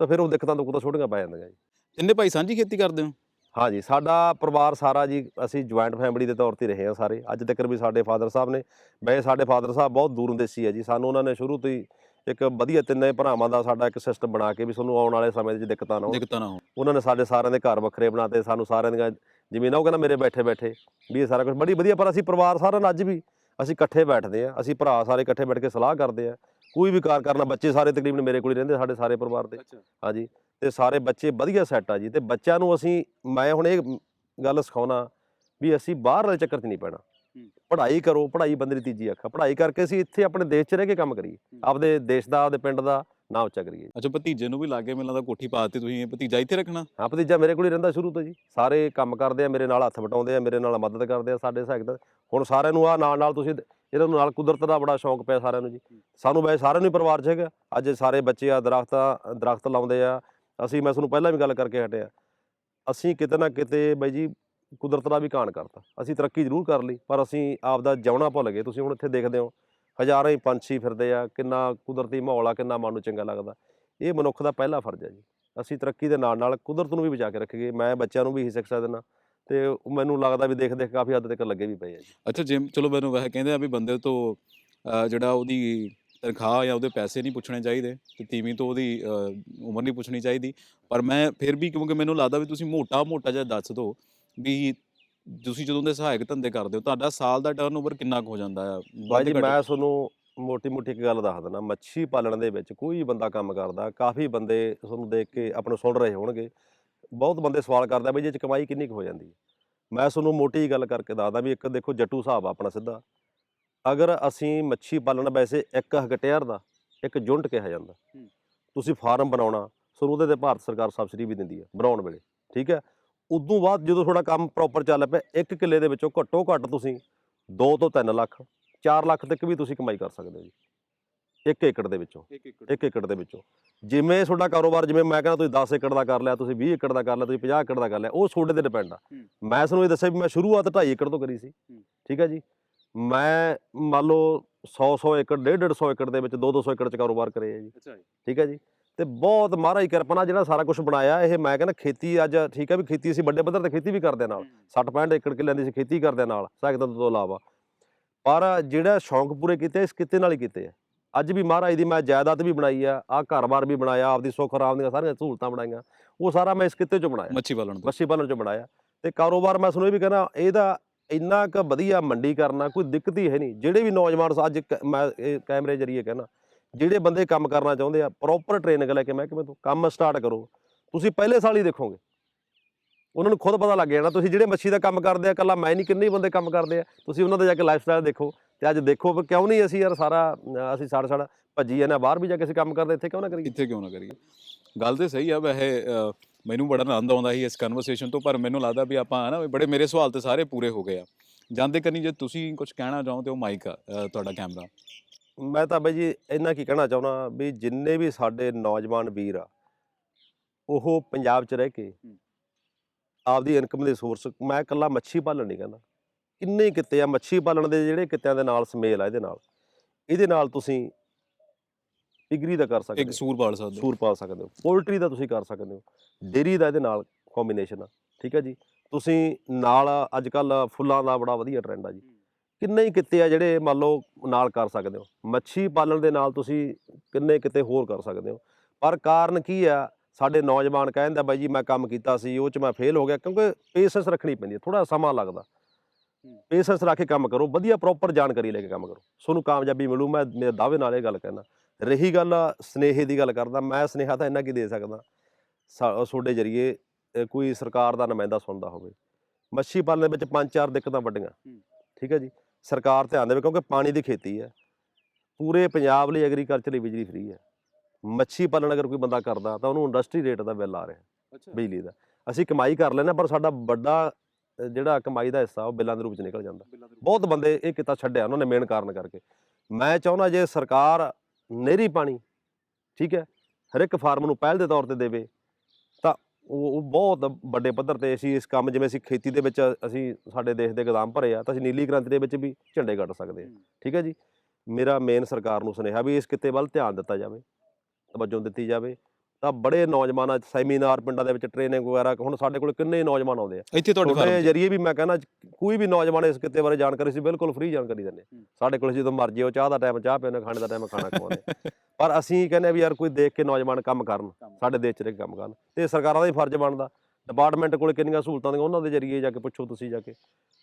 ਤਾਂ ਫਿਰ ਉਹ ਦਿੱਕਤਾਂ ਤੋਂ ਕੁਤਾ ਛੋਟੀਆਂ ਪੈ ਜਾਂਦੀਆਂ ਜੀ। ਤਿੰਨੇ ਭਾਈ ਸਾਂਝੀ ਖੇਤੀ ਕਰਦੇ ਹੋ? ਹਾਂ ਜੀ ਸਾਡਾ ਪਰਿਵਾਰ ਸਾਰਾ ਜੀ ਅਸੀਂ ਜੁਆਇੰਟ ਫੈਮਿਲੀ ਦੇ ਤੌਰ ਤੇ ਰਹੇ ਹਾਂ ਸਾਰੇ। ਅੱਜ ਤੱਕ ਵੀ ਸਾਡੇ ਫਾਦਰ ਸਾਹਿਬ ਨੇ ਵੈਸੇ ਸਾਡੇ ਫਾਦਰ ਸਾਹਿਬ ਬਹੁਤ ਦੂਰੋਂ ਦੇਸੀ ਹੈ ਜੀ। ਸਾਨੂੰ ਉਹਨਾਂ ਨੇ ਸ਼ੁਰੂ ਤੋਂ ਹੀ ਇੱਕ ਵਧੀਆ ਤਿੰਨੇ ਭਰਾਵਾਂ ਦਾ ਸਾਡਾ ਇੱਕ ਸਿਸਟਮ ਬਣਾ ਕੇ ਵੀ ਤੁਹਾਨੂੰ ਆਉਣ ਵਾਲੇ ਸਮੇਂ 'ਚ ਦਿੱਕਤਾਂ ਨਾ ਹੋਣ। ਦਿੱਕਤਾਂ ਨਾ ਹੋਣ। ਉਹਨਾਂ ਨੇ ਸਾਡੇ ਸਾਰਿਆਂ ਦੇ ਘਰ ਵੱਖਰੇ ਬਣਾਤੇ ਸਾਨੂੰ ਸਾਰਿਆਂ ਦੀਆਂ ਜ਼ਮੀਨਾਂ ਉਹ ਕਹਿੰਦਾ ਮੇਰੇ ਬੈਠੇ ਬੈਠੇ ਵੀ ਇਹ ਸਾਰਾ ਕੁਝ ਬੜੀ ਵਧੀਆ ਪਰ ਅਸੀਂ ਪਰਿਵਾਰ ਨਾਲ ਅੱਜ ਵੀ ਅਸੀਂ ਇਕੱਠੇ ਬੈਠਦੇ ਆ ਅਸੀਂ ਭਰਾ ਸਾਰੇ ਇਕੱਠੇ ਬੈਠ ਕੇ ਸਲਾਹ ਕਰਦੇ ਆ ਕੋਈ ਵੀ ਕਾਰ ਕਰਨਾ ਬੱਚੇ ਸਾਰੇ ਤਕਰੀਬਨ ਮੇਰੇ ਕੋਲ ਹੀ ਰਹਿੰਦੇ ਸਾਡੇ ਸਾਰੇ ਪਰਿਵਾਰ ਦੇ। ਅੱਛਾ। ਹਾਂਜੀ ਤੇ ਸਾਰੇ ਬੱਚੇ ਵਧੀਆ ਸੈੱਟ ਆ ਜੀ ਤੇ ਬੱਚਿਆਂ ਨੂੰ ਅਸੀਂ ਮੈਂ ਹੁਣ ਇਹ ਗੱਲ ਸਿਖਾਉਣਾ ਵੀ ਅਸੀਂ ਬਾਹਰ ਵਾਲੇ ਚੱਕਰ 'ਚ ਨਹੀਂ ਪੈਣਾ। ਪੜ੍ਹਾਈ ਕਰੋ ਪੜ੍ਹਾਈ ਬੰਦੇ ਦੀ ਤੀਜੀ ਅੱਖ ਪੜ੍ਹਾਈ ਕਰਕੇ ਅਸੀਂ ਇੱਥੇ ਆਪਣੇ ਦੇਸ਼ 'ਚ ਰਹਿ ਕੇ ਕੰਮ ਕਰੀਏ ਆਪਦੇ ਦੇਸ਼ ਦਾ ਆਪਦੇ ਪਿੰਡ ਦਾ ਨਾਂ ਉੱਚਾ ਕਰੀਏ ਅੱਛਾ ਭਤੀਜੇ ਨੂੰ ਵੀ ਲਾਗੇ ਮੈਨੂੰ ਲੱਗਦਾ ਕੋਠੀ ਪਾ ਦਿੱਤੀ ਤੁਸੀਂ ਭਤੀਜਾ ਇੱਥੇ ਰੱਖਣਾ? ਹਾਂ ਭਤੀਜਾ ਮੇਰੇ ਕੋਲ ਹੀ ਰਹਿੰਦਾ ਸ਼ੁਰੂ ਤੋਂ ਜੀ। ਸਾਰੇ ਕੰਮ ਕਰਦੇ ਆ ਮੇਰੇ ਨਾਲ ਹੱਥ ਵਟਾਉਂਦੇ ਆ ਮੇਰੇ ਨਾਲ ਮਦਦ ਕਰਦੇ ਆ ਸਾਡੇ ਸਹਾਇਕ ਹੁਣ ਸਾਰਿਆਂ ਨੂੰ ਆ ਨਾਲ ਨਾਲ ਤੁਸੀਂ ਇਹਨਾਂ ਨੂੰ ਨਾਲ ਕੁਦਰਤ ਦਾ ਬੜਾ ਸ਼ੌਂਕ ਪਿਆ ਸਾਰਿਆਂ ਨੂੰ ਜੀ। ਸਾਨੂੰ ਵੈਸੇ ਸਾਰਿਆਂ ਨੂੰ ਹੀ ਪਰਿਵਾਰ 'ਚ ਹੈਗਾ। ਅੱਜ ਸਾਰੇ ਬੱਚੇ ਆ ਦਰਖਤਾਂ ਦਰਖਤ ਲਾਉਂਦੇ ਆ। ਅਸੀਂ ਮੈਂ ਤੁਹਾਨੂੰ ਪਹਿਲਾਂ ਵੀ ਗੱਲ ਕਰਕੇ ਹਟਿਆ। ਅਸੀਂ ਕਿਤੇ ਨਾ ਕਿਤੇ ਬਾਈ ਜੀ ਕੁਦਰਤ ਦਾ ਵੀ ਕਾਣ ਕਰਤਾ। ਅਸੀਂ ਤਰੱਕੀ ਜ਼ਰੂਰ ਕਰ ਲਈ ਪਰ ਅਸੀਂ ਆਪ ਦਾ ਜਿਉਣਾ ਭੁੱਲ ਗਏ। ਤੁਸੀਂ ਹੁਣ ਇੱਥੇ ਦੇਖਦੇ ਹੋ ਹਜ਼ਾਰਾਂ ਹੀ ਪੰਛੀ ਫਿਰਦੇ ਆ ਕਿੰਨਾ ਕੁਦਰਤੀ ਮਾਹੌਲ ਆ ਕਿੰਨਾ ਮਨ ਨੂੰ ਚੰਗਾ ਲੱਗਦਾ। ਇਹ ਮਨੁੱਖ ਦਾ ਪਹਿਲਾ ਫਰਜ਼ ਹੈ ਜੀ। ਅਸੀਂ ਤਰੱਕੀ ਦੇ ਨਾਲ ਨਾਲ ਕੁਦਰਤ ਨੂੰ ਵੀ ਬਚਾ ਕੇ ਰੱਖੀਏ। ਮੈਂ ਬੱਚਿਆਂ ਨੂੰ ਵੀ ਇਹੀ ਸਿੱਖਿਆ ਦਿੰਦਾ ਤੇ ਮੈਨੂੰ ਲੱਗਦਾ ਵੀ ਦੇਖ ਦੇਖ ਕਾਫੀ ਹੱਦ ਤੱਕ ਲੱਗੇ ਵੀ ਪਏ ਆ ਜੀ। ਅੱਛਾ ਜਿਮ ਚਲੋ ਮੈਨੂੰ ਵੈਸੇ ਕਹਿੰਦੇ ਆ ਵੀ ਬੰਦੇ ਤੋਂ ਜਿਹੜਾ ਉਹਦੀ ਤਨਖਾਹ ਜਾਂ ਉਹਦੇ ਪੈਸੇ ਨਹੀਂ ਪੁੱਛਣੇ ਚਾਹੀਦੇ ਤੇ ਤੀਵੀਂ ਤੋਂ ਉਹਦੀ ਉਮਰ ਨਹੀਂ ਪੁੱਛਣੀ ਚਾਹੀਦੀ। ਪਰ ਮੈਂ ਫਿਰ ਵੀ ਕਿਉਂਕਿ ਮੈਨੂੰ ਲੱਗਦਾ ਵੀ ਤੁਸੀਂ ਮੋਟਾ ਮੋਟਾ ਜਿਹਾ ਦੱਸ ਦਿਓ ਵੀ ਤੁਸੀਂ ਜਦੋਂ ਦੇ ਸਹਾਇਕ ਧੰਦੇ ਕਰਦੇ ਹੋ ਤੁਹਾਡਾ ਸਾਲ ਦਾ ਟਰਨਓਵਰ ਕਿੰਨਾ ਕੁ ਹੋ ਜਾਂਦਾ ਆ? ਬਾਈ ਜੀ ਵੱਧ ਘੱਟ? ਮੈਂ ਤੁਹਾਨੂੰ ਮੋਟੀ ਮੋਟੀ ਇੱਕ ਗੱਲ ਦੱਸ ਦਿੰਦਾ ਮੱਛੀ ਪਾਲਣ ਦੇ ਵਿੱਚ ਕੋਈ ਬੰਦਾ ਕੰਮ ਕਰਦਾ ਕਾਫੀ ਬੰਦੇ ਤੁਹਾਨੂੰ ਦੇਖ ਕੇ ਆਪਾਂ ਨੂੰ ਸੁਣ ਰਹੇ ਹੋਣਗੇ। ਬਹੁਤ ਬੰਦੇ ਸਵਾਲ ਕਰਦੇ ਆ ਵੀ ਜੇ ਚ ਕਮਾਈ ਕਿੰਨੀ ਕੁ ਹੋ ਜਾਂਦੀ ਹੈ। ਮੈਂ ਤੁਹਾਨੂੰ ਮੋਟੀ ਗੱਲ ਕਰਕੇ ਦੱਸਦਾ ਵੀ ਇੱਕ ਦੇਖੋ ਜੱਟੂ ਹਿਸਾਬ ਆ ਆਪਣਾ ਸਿੱਧਾ। ਅਗਰ ਅਸੀਂ ਮੱਛੀ ਪਾਲਣ ਵੈਸੇ ਇੱਕ ਹਕਟੇਅਰ ਦਾ ਇੱਕ ਯੂਨਿਟ ਕਿਹਾ ਜਾਂਦਾ। ਤੁਸੀਂ ਫਾਰਮ ਬਣਾਉਣਾ ਤੁਹਾਨੂੰ ਉਹਦੇ ਤੇ ਭਾਰਤ ਸਰਕਾਰ ਸਬਸਿਡੀ ਵੀ ਦਿੰਦੀ ਹੈ ਬਣਾਉਣ ਵੇਲੇ ਠੀਕ ਹੈ? ਉਦੋਂ ਬਾਅਦ ਜਦੋਂ ਤੁਹਾਡਾ ਕੰਮ ਪ੍ਰੋਪਰ ਚੱਲ ਪਿਆ ਇੱਕ ਕਿੱਲੇ ਦੇ ਵਿੱਚੋਂ ਘੱਟੋ ਘੱਟ ਤੁਸੀਂ 2 ਤੋਂ 3 ਲੱਖ 4 ਲੱਖ ਤੱਕ ਵੀ ਤੁਸੀਂ ਕਮਾਈ ਕਰ ਸਕਦੇ ਹੋ ਜੀ। ਇੱਕ ਏਕੜ ਦੇ ਵਿੱਚੋਂ ਇੱਕ ਏਕੜ ਦੇ ਵਿੱਚੋਂ। ਜਿਵੇਂ ਤੁਹਾਡਾ ਕਾਰੋਬਾਰ ਜਿਵੇਂ ਮੈਂ ਕਹਿੰਦਾ ਤੁਸੀਂ 10 ਏਕੜ ਦਾ ਕਰ ਲਿਆ ਤੁਸੀਂ 20 ਏਕੜ ਦਾ ਕਰ ਲਿਆ ਤੁਸੀਂ 50 ਏਕੜ ਦਾ ਕਰ ਲਿਆ ਉਹ ਤੁਹਾਡੇ ਤੇ ਡਿਪੈਂਡ ਆ। ਮੈਂ ਤੁਹਾਨੂੰ ਇਹ ਦੱਸਿਆ ਵੀ ਮੈਂ ਸ਼ੁਰੂਆਤ 2.5 ਏਕੜ ਤੋਂ ਕਰੀ ਸੀ। ਠੀਕ ਹੈ ਜੀ? ਮੈਂ ਮੰਨ ਲਓ 100 100 ਏਕੜ 1.5 100 ਏਕੜ ਦੇ ਵਿੱਚ 2 200 ਏਕੜ ਚ ਕਾਰੋਬਾਰ ਕਰੇ ਆ ਜੀ। ਠੀਕ ਹੈ ਜੀ? ਤੇ ਬਹੁਤ ਮਹਾਰਾਜ ਕਿਰਪਾ ਨਾਲ ਜਿਹੜਾ ਸਾਰਾ ਕੁਝ ਬਣਾਇਆ ਇਹ ਮੈਂ ਕਹਿੰਦਾ ਖੇਤੀ ਅੱਜ ਠੀਕ ਹੈ ਵੀ ਖੇਤੀ ਅਸੀਂ ਵੱਡੇ ਪੱਧਰ ਤੇ ਖੇਤੀ ਵੀ ਕਰਦੇ ਨਾਲ। 60 65 ਏਕੜ ਕਿੱਲਿਆਂ ਦੀ ਅਸੀਂ ਖੇਤੀ ਕਰਦੇ ਨਾਲ ਸਹਾਇਕ ਤੰਤਰ ਤੋਂ ਇਲਾਵਾ। ਪਰ ਜਿਹੜਾ ਸ਼ੌਂਕ ਪੂਰੇ ਕੀਤੇ ਇਸ ਕਿੱਤੇ ਨਾਲ ਹੀ ਕੀਤੇ ਆ। ਅੱਜ ਵੀ ਮਹਾਰਾਜ ਦੀ ਮੈਂ ਜਾਇਦਾਦ ਵੀ ਬਣਾਈ ਆ ਆ ਘਰ-ਬਾਰ ਵੀ ਬਣਾਇਆ ਆਪਦੀ ਸੁੱਖ ਆਰਾਮ ਦੀਆਂ ਸਾਰੀਆਂ ਸਹੂਲਤਾਂ ਬਣਾਈਆਂ ਉਹ ਸਾਰਾ ਮੈਂ ਇਸ ਕਿੱਤੇ ਚੋਂ ਬਣਾਇਆ। ਮੱਛੀ ਪਾਲਣ ਤੋਂ। ਮੱਛੀ ਪਾਲਣ ਚੋਂ ਬਣਾਇਆ। ਤੇ ਕਾਰੋਬਾਰ ਮੈਂ ਤੁਹਾਨੂੰ ਇਹ ਵੀ ਕਹਿੰਦਾ ਇਹਦਾ ਇੰਨਾ ਕੁ ਵਧੀਆ ਮੰਡੀ ਕਰਨਾ ਕੋਈ ਦਿੱਕਤ ਹੀ ਹੈ ਨਹੀਂ। ਜਿਹੜੇ ਵੀ ਨੌਜਵਾਨ ਅੱਜ ਮੈਂ ਇਹ ਕੈਮਰੇ ਜਰੀਏ ਕਹਿਣਾ ਜਿਹੜੇ ਬੰਦੇ ਕੰਮ ਕਰਨਾ ਚਾਹੁੰਦੇ ਆ ਪ੍ਰੋਪਰ ਟ੍ਰੇਨਿੰਗ ਲੈ ਕੇ ਮੈਂ ਕਿਵੇਂ ਤੋਂ ਕੰਮ ਸਟਾਰਟ ਕਰੋ। ਤੁਸੀਂ ਪਹਿਲੇ ਸਾਲ ਹੀ ਦੇਖੋਗੇ। ਉਹਨਾਂ ਨੂੰ ਖੁਦ ਪਤਾ ਲੱਗ ਜਾਣਾ ਤੁਸੀਂ ਜਿਹੜੇ ਮੱਛੀ ਦਾ ਕੰਮ ਕਰਦੇ ਆ ਕੱਲਾ ਮੈਂ ਨਹੀਂ ਕਿੰਨੇ ਬੰਦੇ ਕੰਮ ਕਰਦੇ ਆ ਤੁਸੀਂ ਉਹਨਾਂ ਦਾ ਜਾ ਕੇ ਲਾਈਫ ਸਟਾਈਲ ਦੇਖੋ। ਤੇ ਅੱਜ ਦੇਖੋ ਵੀ ਕਿਉਂ ਨਹੀਂ ਅਸੀਂ ਯਾਰ ਸਾਰਾ ਅਸੀਂ ਸਾੜ ਸਾੜ ਭੱਜੀ ਜਾਂਦੇ ਬਾਹਰ ਵੀ ਜਾ ਕੇ ਅਸੀਂ ਕੰਮ ਕਰਦੇ ਇੱਥੇ ਕਿਉਂ ਨਾ ਕਰੀਏ? ਇੱਥੇ ਕਿਉਂ ਨਾ ਕਰੀਏ? ਗੱਲ ਤੇ ਸਹੀ ਆ ਵੈਸੇ ਮੈਨੂੰ ਬੜਾ ਆਨੰਦ ਆਉਂਦਾ ਸੀ ਇਸ ਕਨਵਰਸੇਸ਼ਨ ਤੋਂ ਪਰ ਮੈਨੂੰ ਲੱਗਦਾ ਵੀ ਆਪਾਂ ਵੀ ਬੜੇ ਮੇਰੇ ਸਵਾਲ ਤੇ ਸਾਰੇ ਪੂਰੇ ਹੋ ਗਏ ਆ। ਜਾਂਦੇ ਕਰਨੀ ਜੇ ਤੁਸੀਂ ਕੁਝ ਕਹਿਣਾ ਚਾਹੋ ਤੇ ਉਹ ਮਾਈਕ ਆ ਤੁਹਾਡਾ ਕੈਮਰਾ ਮੈਂ ਤਾਂ ਬਾਈ ਜੀ ਇੰਨਾ ਕੀ ਕਹਿਣਾ ਚਾਹੁੰਦਾ ਵੀ ਜਿੰਨੇ ਵੀ ਸਾਡੇ ਨੌਜਵਾਨ ਵੀਰ ਆ ਉਹ ਪੰਜਾਬ 'ਚ ਰਹਿ ਕੇ। ਆਪਦੀ ਇਨਕਮ ਦੇ ਸੋਰਸ ਮੈਂ ਇਕੱਲਾ ਮੱਛੀ ਪਾਲਣ ਨਹੀਂ ਕਹਿੰਦਾ। ਕਿੰਨੇ ਕਿੱਤੇ ਆ ਮੱਛੀ ਪਾਲਣ ਦੇ ਜਿਹੜੇ ਕਿੱਤਿਆਂ ਦੇ ਨਾਲ ਸਮੇਲ ਆ ਇਹਦੇ ਨਾਲ। ਇਹਦੇ ਨਾਲ ਤੁਸੀਂ ਪਿਗਰੀ ਦਾ ਕਰ ਸਕਦੇ ਇੱਕ ਹੋ। ਸੂਰ ਪਾਲ ਸਕਦੇ ਹੋ। ਸੂਰ ਪਾਲ ਸਕਦੇ ਹੋ। ਪੋਲਟਰੀ ਦਾ ਤੁਸੀਂ ਕਰ ਸਕਦੇ ਹੋ। ਡੇਰੀ ਦਾ ਇਹਦੇ ਨਾਲ ਕੰਬੀਨੇਸ਼ਨ ਆ। ਠੀਕ ਹੈ ਜੀ? ਤੁਸੀਂ ਨਾਲ ਅੱਜ ਕੱਲ ਫੁੱਲਾਂ ਦਾ ਬੜਾ ਵਧੀਆ ਟ੍ਰੈਂਡ ਆ ਜੀ। ਕਿੰਨੇ ਹੀ ਕਿੱਤੇ ਆ ਜਿਹੜੇ ਮੰਨ ਲਓ ਨਾਲ ਕਰ ਸਕਦੇ ਹੋ। ਮੱਛੀ ਪਾਲਣ ਦੇ ਨਾਲ ਤੁਸੀਂ ਕਿੰਨੇ ਕਿਤੇ ਹੋਰ ਕਰ ਸਕਦੇ ਹੋ। ਪਰ ਕਾਰਨ ਕੀ ਆ? ਸਾਡੇ ਨੌਜਵਾਨ ਕਹਿੰਦਾ ਬਾਈ ਜੀ ਮੈਂ ਕੰਮ ਕੀਤਾ ਸੀ ਉਹ ਚ ਮੈਂ ਫੇਲ ਹੋ ਗਿਆ। ਕਿਉਂਕਿ ਪੇਸ਼ੈਂਸ ਰੱਖਣੀ ਪੈਂਦੀ ਹੈ ਥੋੜਾ ਸਮਾਂ ਲੱਗਦਾ। ਪੇਸ਼ੈਂਸ ਰੱਖ ਕੇ ਕੰਮ ਕਰੋ ਵਧੀਆ ਪ੍ਰੋਪਰ ਜਾਣਕਾਰੀ ਲੈ ਕੇ ਕੰਮ ਕਰੋ। ਤੁਹਾਨੂੰ ਕਾਮਯਾਬੀ ਮਿਲੂ ਮੈਂ ਮੇਰੇ ਦਾਅਵੇ ਨਾਲ ਇਹ ਗੱਲ ਕਹਿਣਾ ਰਹੀ ਗੱਲ ਸਨੇਹੇ ਦੀ ਗੱਲ ਕਰਦਾ ਮੈਂ ਸਨੇਹਾ ਤਾਂ ਇੰਨਾ ਕੀ ਦੇ ਸਕਦਾ। ਤੁਹਾਡੇ ਜਰੀਏ ਕੋਈ ਸਰਕਾਰ ਦਾ ਨੁਮਾਇੰਦਾ ਸੁਣਦਾ ਹੋਵੇ। ਮੱਛੀ ਪਾਲਣ ਦੇ ਵਿੱਚ ਪੰਜ ਚਾਰ ਦਿੱਕਤਾਂ ਵੱਡੀਆਂ। ਠੀਕ ਹੈ ਜੀ? ਸਰਕਾਰ ਧਿਆਨ ਦੇਵੇ ਕਿਉਂਕਿ ਪਾਣੀ ਦੀ ਖੇਤੀ ਹੈ ਪੂਰੇ ਪੰਜਾਬ ਲਈ ਐਗਰੀਕਲਚਰ ਲਈ ਬਿਜਲੀ ਫ੍ਰੀ ਹੈ ਮੱਛੀ ਪਾਲਣ ਅਗਰ ਕੋਈ ਬੰਦਾ ਕਰਦਾ ਤਾਂ ਉਹਨੂੰ ਇੰਡਸਟਰੀ ਰੇਟ ਦਾ ਬਿੱਲ ਆ ਰਿਹਾ ਬਿਜਲੀ ਦਾ। ਅਸੀਂ ਕਮਾਈ ਕਰ ਹਾਂ ਪਰ ਸਾਡਾ ਵੱਡਾ ਜਿਹੜਾ ਕਮਾਈ ਦਾ ਹਿੱਸਾ ਉਹ ਬਿੱਲਾਂ ਦੇ ਰੂਪ ਚ ਨਿਕਲ ਜਾਂਦਾ। ਬਹੁਤ ਬੰਦੇ ਇਹ ਕਿੱਤਾ ਛੱਡਿਆ ਉਹਨਾਂ ਨੇ ਮੇਨ ਕਾਰਨ ਕਰਕੇ। ਮੈਂ ਚਾਹੁੰਦਾ ਜੇ ਸਰਕਾਰ ਨਹਿਰੀ ਪਾਣੀ ਠੀਕ ਹੈ ਹਰ ਇੱਕ ਫਾਰਮ ਨੂੰ ਪਹਿਲ ਦੇ ਤੌਰ ਤੇ ਦੇਵੇ ਤਾਂ ਉਹ ਬਹੁਤ ਵੱਡੇ ਪੱਧਰ ਤੇ ਅਸੀਂ ਇਸ ਕੰਮ ਜਿਵੇਂ ਅਸੀਂ ਖੇਤੀ ਦੇ ਵਿੱਚ ਅਸੀਂ ਸਾਡੇ ਦੇਸ਼ ਦੇ ਗੋਦਾਮ ਭਰੇ ਆ ਤਾਂ ਅਸੀਂ ਨੀਲੀ ਕ੍ਰਾਂਤੀ ਦੇ ਵਿੱਚ ਵੀ ਝੰਡੇ ਗੱਡ ਸਕਦੇ ਹਾਂ। ਠੀਕ ਹੈ ਜੀ? ਮੇਰਾ ਮੇਨ ਸਰਕਾਰ ਨੂੰ ਸੁਨੇਹਾ ਵੀ ਇਸ ਕਿੱਤੇ ਵੱਲ ਧਿਆਨ ਦਿੱਤਾ ਜਾਵੇ ਤਵੱਜੋ ਦਿੱਤੀ ਜਾਵੇ ਤਾਂ ਬੜੇ ਨੌਜਵਾਨ ਸੈਮੀਨਾਰ ਪਿੰਡਾਂ ਦੇ ਵਿੱਚ ਟ੍ਰੇਨਿੰਗ ਵਗੈਰਾ ਹੁਣ ਸਾਡੇ ਕੋਲ ਕਿੰਨੇ ਨੌਜਵਾਨ ਆਉਂਦੇ ਆ। ਇੱਥੇ ਤੁਹਾਡੇ ਫਾਰਮ ਜਰੀਏ ਵੀ ਮੈਂ ਕਹਿੰਦਾ ਕੋਈ ਵੀ ਨੌਜਵਾਨ ਇਸ ਕਿੱਤੇ ਬਾਰੇ ਜਾਣਕਾਰੀ ਸੀ ਬਿਲਕੁਲ ਫ੍ਰੀ ਜਾਣਕਾਰੀ ਦਿੰਦੇ ਹੂੰ। ਸਾਡੇ ਕੋਲ ਜਦੋਂ ਮਰਜ਼ੀ ਉਹ ਚਾਹ ਦਾ ਟਾਈਮ ਚਾਹ ਪੀਣੇ ਖਾਣੇ ਦਾ ਟਾਈਮ ਖਾਣਾ ਖਵਾਉਂਦੇ ਪਰ ਅਸੀਂ ਕਹਿੰਦੇ ਵੀ ਯਾਰ ਕੋਈ ਦੇਖ ਕੇ ਨੌਜਵਾਨ ਕੰਮ ਕਰਨ ਸਾਡੇ ਦੇਸ਼ 'ਚ ਰਹਿ ਕੇ ਕੰਮ ਕਰਨ। ਤੇ ਸਰਕਾਰਾਂ ਦਾ ਹੀ ਫਰਜ਼ ਬਣਦਾ। ਡਿਪਾਰਟਮੈਂਟ ਕੋਲ ਕਿੰਨੀਆਂ ਸਹੂਲਤਾਂ ਨੇ ਉਹਨਾਂ ਦੇ ਜਰੀਏ ਜਾ ਕੇ ਪੁੱਛੋ ਤੁਸੀਂ ਜਾ ਕੇ।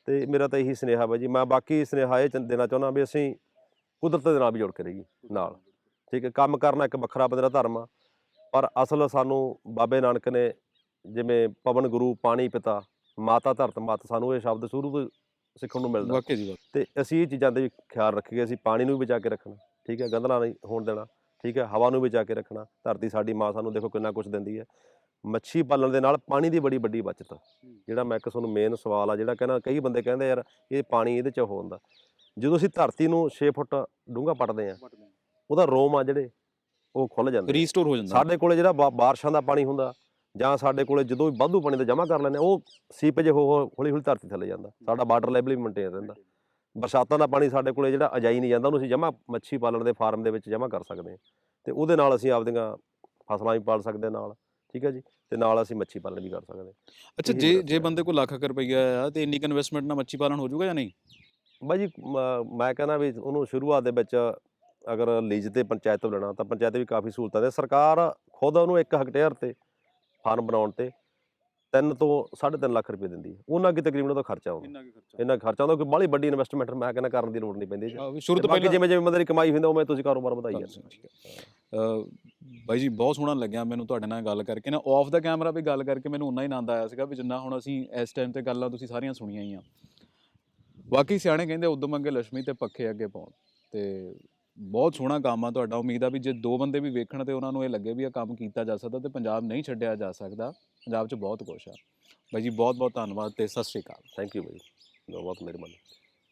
ਤੇ ਮੇਰਾ ਤਾਂ ਇਹੀ ਸੁਨੇਹਾ ਵਾ ਜੀ। ਮੈਂ ਬਾਕੀ ਸੁਨੇਹਾ ਇਹ ਚ- ਦੇਣਾ ਚਾਹੁੰਦਾ ਵੀ ਅਸੀਂ ਕੁਦਰਤ ਦੇ ਨਾਲ ਵੀ ਜੁੜ ਕੇ ਰਹੀਏ ਨਾਲ ਠੀਕ ਹੈ ਕੰਮ ਕਰਨਾ ਇੱਕ ਵੱਖਰਾ ਬੰਦੇ ਦਾ ਧਰਮ ਆ। ਪਰ ਅਸਲ ਸਾਨੂੰ ਬਾਬੇ ਨਾਨਕ ਨੇ ਜਿਵੇਂ ਪਵਨ ਗੁਰੂ ਪਾਣੀ ਪਿਤਾ ਮਾਤਾ ਧਰਤ ਮਤ ਸਾਨੂੰ ਇਹ ਸ਼ਬਦ ਸ਼ੁਰੂ ਤੋਂ ਸਿੱਖਣ ਨੂੰ ਮਿਲਦਾ ਵਾਕਈ ਜੀ। ਤੇ ਅਸੀਂ ਇਹ ਚੀਜ਼ਾਂ ਦੇ ਵੀ ਖਿਆਲ ਰੱਖੀਏ ਅਸੀਂ ਪਾਣੀ ਨੂੰ ਵੀ ਬਚਾ ਕੇ ਰੱਖਣਾ ਠੀਕ ਹੈ ਗੰਦਲਾ ਨਹੀਂ ਹੋਣ ਦੇਣਾ ਠੀਕ ਹੈ ਹਵਾ ਨੂੰ ਵੀ ਬਚਾ ਕੇ ਰੱਖਣਾ ਧਰਤੀ ਸਾਡੀ ਮਾਂ ਸਾਨੂੰ ਦੇਖੋ ਕਿੰਨਾ ਕੁਝ ਦਿੰਦੀ ਹੈ ਮੱਛੀ ਪਾਲਣ ਦੇ ਨਾਲ ਪਾਣੀ ਦੀ ਬੜੀ ਵੱਡੀ ਬਚਤ। ਜਿਹੜਾ ਮੈਂ ਇੱਕ ਤੁਹਾਨੂੰ ਮੇਨ ਸਵਾਲ ਆ ਜਿਹੜਾ ਕਹਿੰਦਾ ਕਈ ਬੰਦੇ ਕਹਿੰਦੇ ਯਾਰ ਇਹ ਪਾਣੀ ਇਹਦੇ ਚ ਹੁੰਦਾ ਜਦੋਂ ਅਸੀਂ ਧਰਤੀ ਨੂੰ 6 ਫੁੱਟ ਡੂੰਘਾ ਪੱਟਦੇ ਆ ਉਹਦਾ ਰੋਮ ਆ ਜਿਹੜੇ ਉਹ ਖੁੱਲ ਜਾਂਦੇ। ਰੀਸਟੋਰ ਹੋ ਜਾਂਦਾ। ਸਾਡੇ ਕੋਲੇ ਜਿਹੜਾ ਬਾਰਿਸ਼ਾਂ ਦਾ ਪਾਣੀ ਹੁੰਦਾ ਜਾਂ ਸਾਡੇ ਕੋਲੇ ਜਦੋਂ ਵੀ ਵਾਧੂ ਪਾਣੀ ਦਾ ਜਮ੍ਹਾਂ ਕਰ ਲੈਂਦੇ ਉਹ ਸੀਪੇਜ ਹੋ ਹੋ- ਹੌਲੀ ਹੌਲੀ ਧਰਤੀ ਥੱਲੇ ਜਾਂਦਾ। ਸਾਡਾ ਵਾਟਰ ਲੈਵਲ ਵੀ ਮੇਨਟੇਨ ਰਹਿੰਦਾ। ਬਰਸਾਤਾਂ ਦਾ ਪਾਣੀ ਸਾਡੇ ਕੋਲੇ ਜਿਹੜਾ ਅਜਾਈ ਨਹੀਂ ਜਾਂਦਾ ਉਹਨੂੰ ਅਸੀਂ ਜਮ੍ਹਾਂ ਮੱਛੀ ਪਾਲਣ ਦੇ ਫਾਰਮ ਦੇ ਵਿੱਚ ਜਮ੍ਹਾਂ ਕਰ ਸਕਦੇ ਹਾਂ। ਤੇ ਉਹਦੇ ਨਾਲ ਅਸੀਂ ਆਪਦੀਆਂ ਫਸਲਾਂ ਵੀ ਪਾਲ ਸਕਦੇ ਨਾਲ ਠੀਕ ਹੈ ਜੀ? ਤੇ ਨਾਲ ਅਸੀਂ ਮੱਛੀ ਪਾਲਣ ਵੀ ਕਰ ਸਕਦੇ ਅੱਛਾ ਜੇ ਜੇ ਬੰਦੇ ਕੋਲ ਲੱਖ ਰੁਪਈਆ ਆ ਤੇ ਇੰਨੀ ਇਨਵੈਸਟਮੈਂਟ ਨਾਲ ਮੱਛੀ ਪਾਲਣ ਹੋ ਜਾਊਗਾ ਜਾਂ ਨਹੀਂ? ਬਾਈ ਜੀ ਮੈਂ ਕਹਿੰਦਾ ਵੀ ਉਹਨੂੰ ਸ਼ੁਰੂਆਤ ਦੇ ਵਿੱਚ ਅਗਰ ਲੀਜ਼ ਤੇ ਪੰਚਾਇਤ ਤੋਂ ਲੈਣਾ ਤਾਂ ਪੰਚਾਇਤ ਵੀ ਕਾਫੀ ਸਹੂਲਤਾਂ ਦੇ। ਸਰਕਾਰ ਖੁਦ ਉਹਨੂੰ 1 ਹੈਕਟੇਅਰ ਤੇ ਫਾਰਮ ਬਣਾਉਣ ਤੇ 3 ਤੋਂ 3.5 ਲੱਖ ਰੁਪਏ ਦਿੰਦੀ ਹੈ। ਉਹਨਾਂ ਕੀ ਤਕਰੀਬਨ ਉਹਦਾ ਖਰਚਾ ਆਉਂਦਾ ਇੰਨਾ ਖਰਚਾ ਆਉਂਦਾ ਕੋਈ ਬਾਹਲੀ ਵੱਡੀ ਇਨਵੈਸਟਮੈਂਟ ਮੈਂ ਕਹਿੰਦਾ ਕਰਨ ਦੀ ਲੋੜ ਨਹੀਂ ਪੈਂਦੀ ਜੀ। ਆ ਵੀ ਸ਼ੁਰੂ ਤੇ ਪਹਿਲਾਂ ਜਿਵੇਂ ਜਿਵੇਂ ਬੰਦੇ ਦੀ ਕਮਾਈ ਹੁੰਦੀ ਉਵੇਂ ਤੁਸੀਂ ਕਾਰੋਬਾਰ ਵਧਾਈ ਜਾਂਦੇ ਬਾਈ ਜੀ ਬਹੁਤ ਸੋਹਣਾ ਲੱਗਿਆ ਮੈਨੂੰ ਤੁਹਾਡੇ ਨਾਲ ਗੱਲ ਕਰਕੇ। ਨਾ ਆਫ ਦਾ ਕੈਮਰਾ ਵੀ ਗੱਲ ਕਰਕੇ ਮੈਨੂੰ ਉਨਾ ਹੀ ਆਨੰਦ ਆਇਆ ਸੀਗਾ ਵੀ ਜਿੰਨਾ ਹੁਣ ਅਸੀਂ ਇਸ ਟਾਈਮ ਤੇ ਗੱਲਾਂ ਤੁਸੀਂ ਸਾਰੀਆਂ ਸੁਣੀਆਂ ਹੀ ਆ। ਬਾਕੀ ਸਿਆਣੇ ਕਹਿੰਦੇ ਉਦਮ ਅੱਗੇ ਲక్ష్ਮੀ ਤੇ ਪੱਖੇ ਅੱਗੇ ਪਾਉਣ। ਤੇ ਬਹੁਤ ਸੋਹਣਾ ਕੰਮ ਆ ਤੁਹਾਡਾ। ਉਮੀਦ ਆ ਵੀ ਜੇ ਦੋ ਬੰਦੇ ਵੀ ਵੇਖਣ ਤੇ ਉਹਨਾਂ ਨੂੰ ਇਹ ਲੱਗੇ ਵੀ ਇਹ ਕੰਮ ਕੀਤਾ ਜਾ ਸਕਦਾ ਤੇ ਪੰਜਾਬ ਨਹੀਂ ਛੱਡਿਆ ਜਾ ਸਕਦਾ। ਪੰਜਾਬ 'ਚ ਬਹੁਤ ਕੁਛ ਆ। ਬਾਈ ਜੀ ਬਹੁਤ ਬਹੁਤ ਧੰਨਵਾਦ ਤੇ ਸਤਿ ਸ਼੍ਰੀ ਅਕਾਲ। ਥੈਂਕ ਯੂ ਬਾਈ ਬਹੁਤ ਮਿਹਰਬਾਨੀ।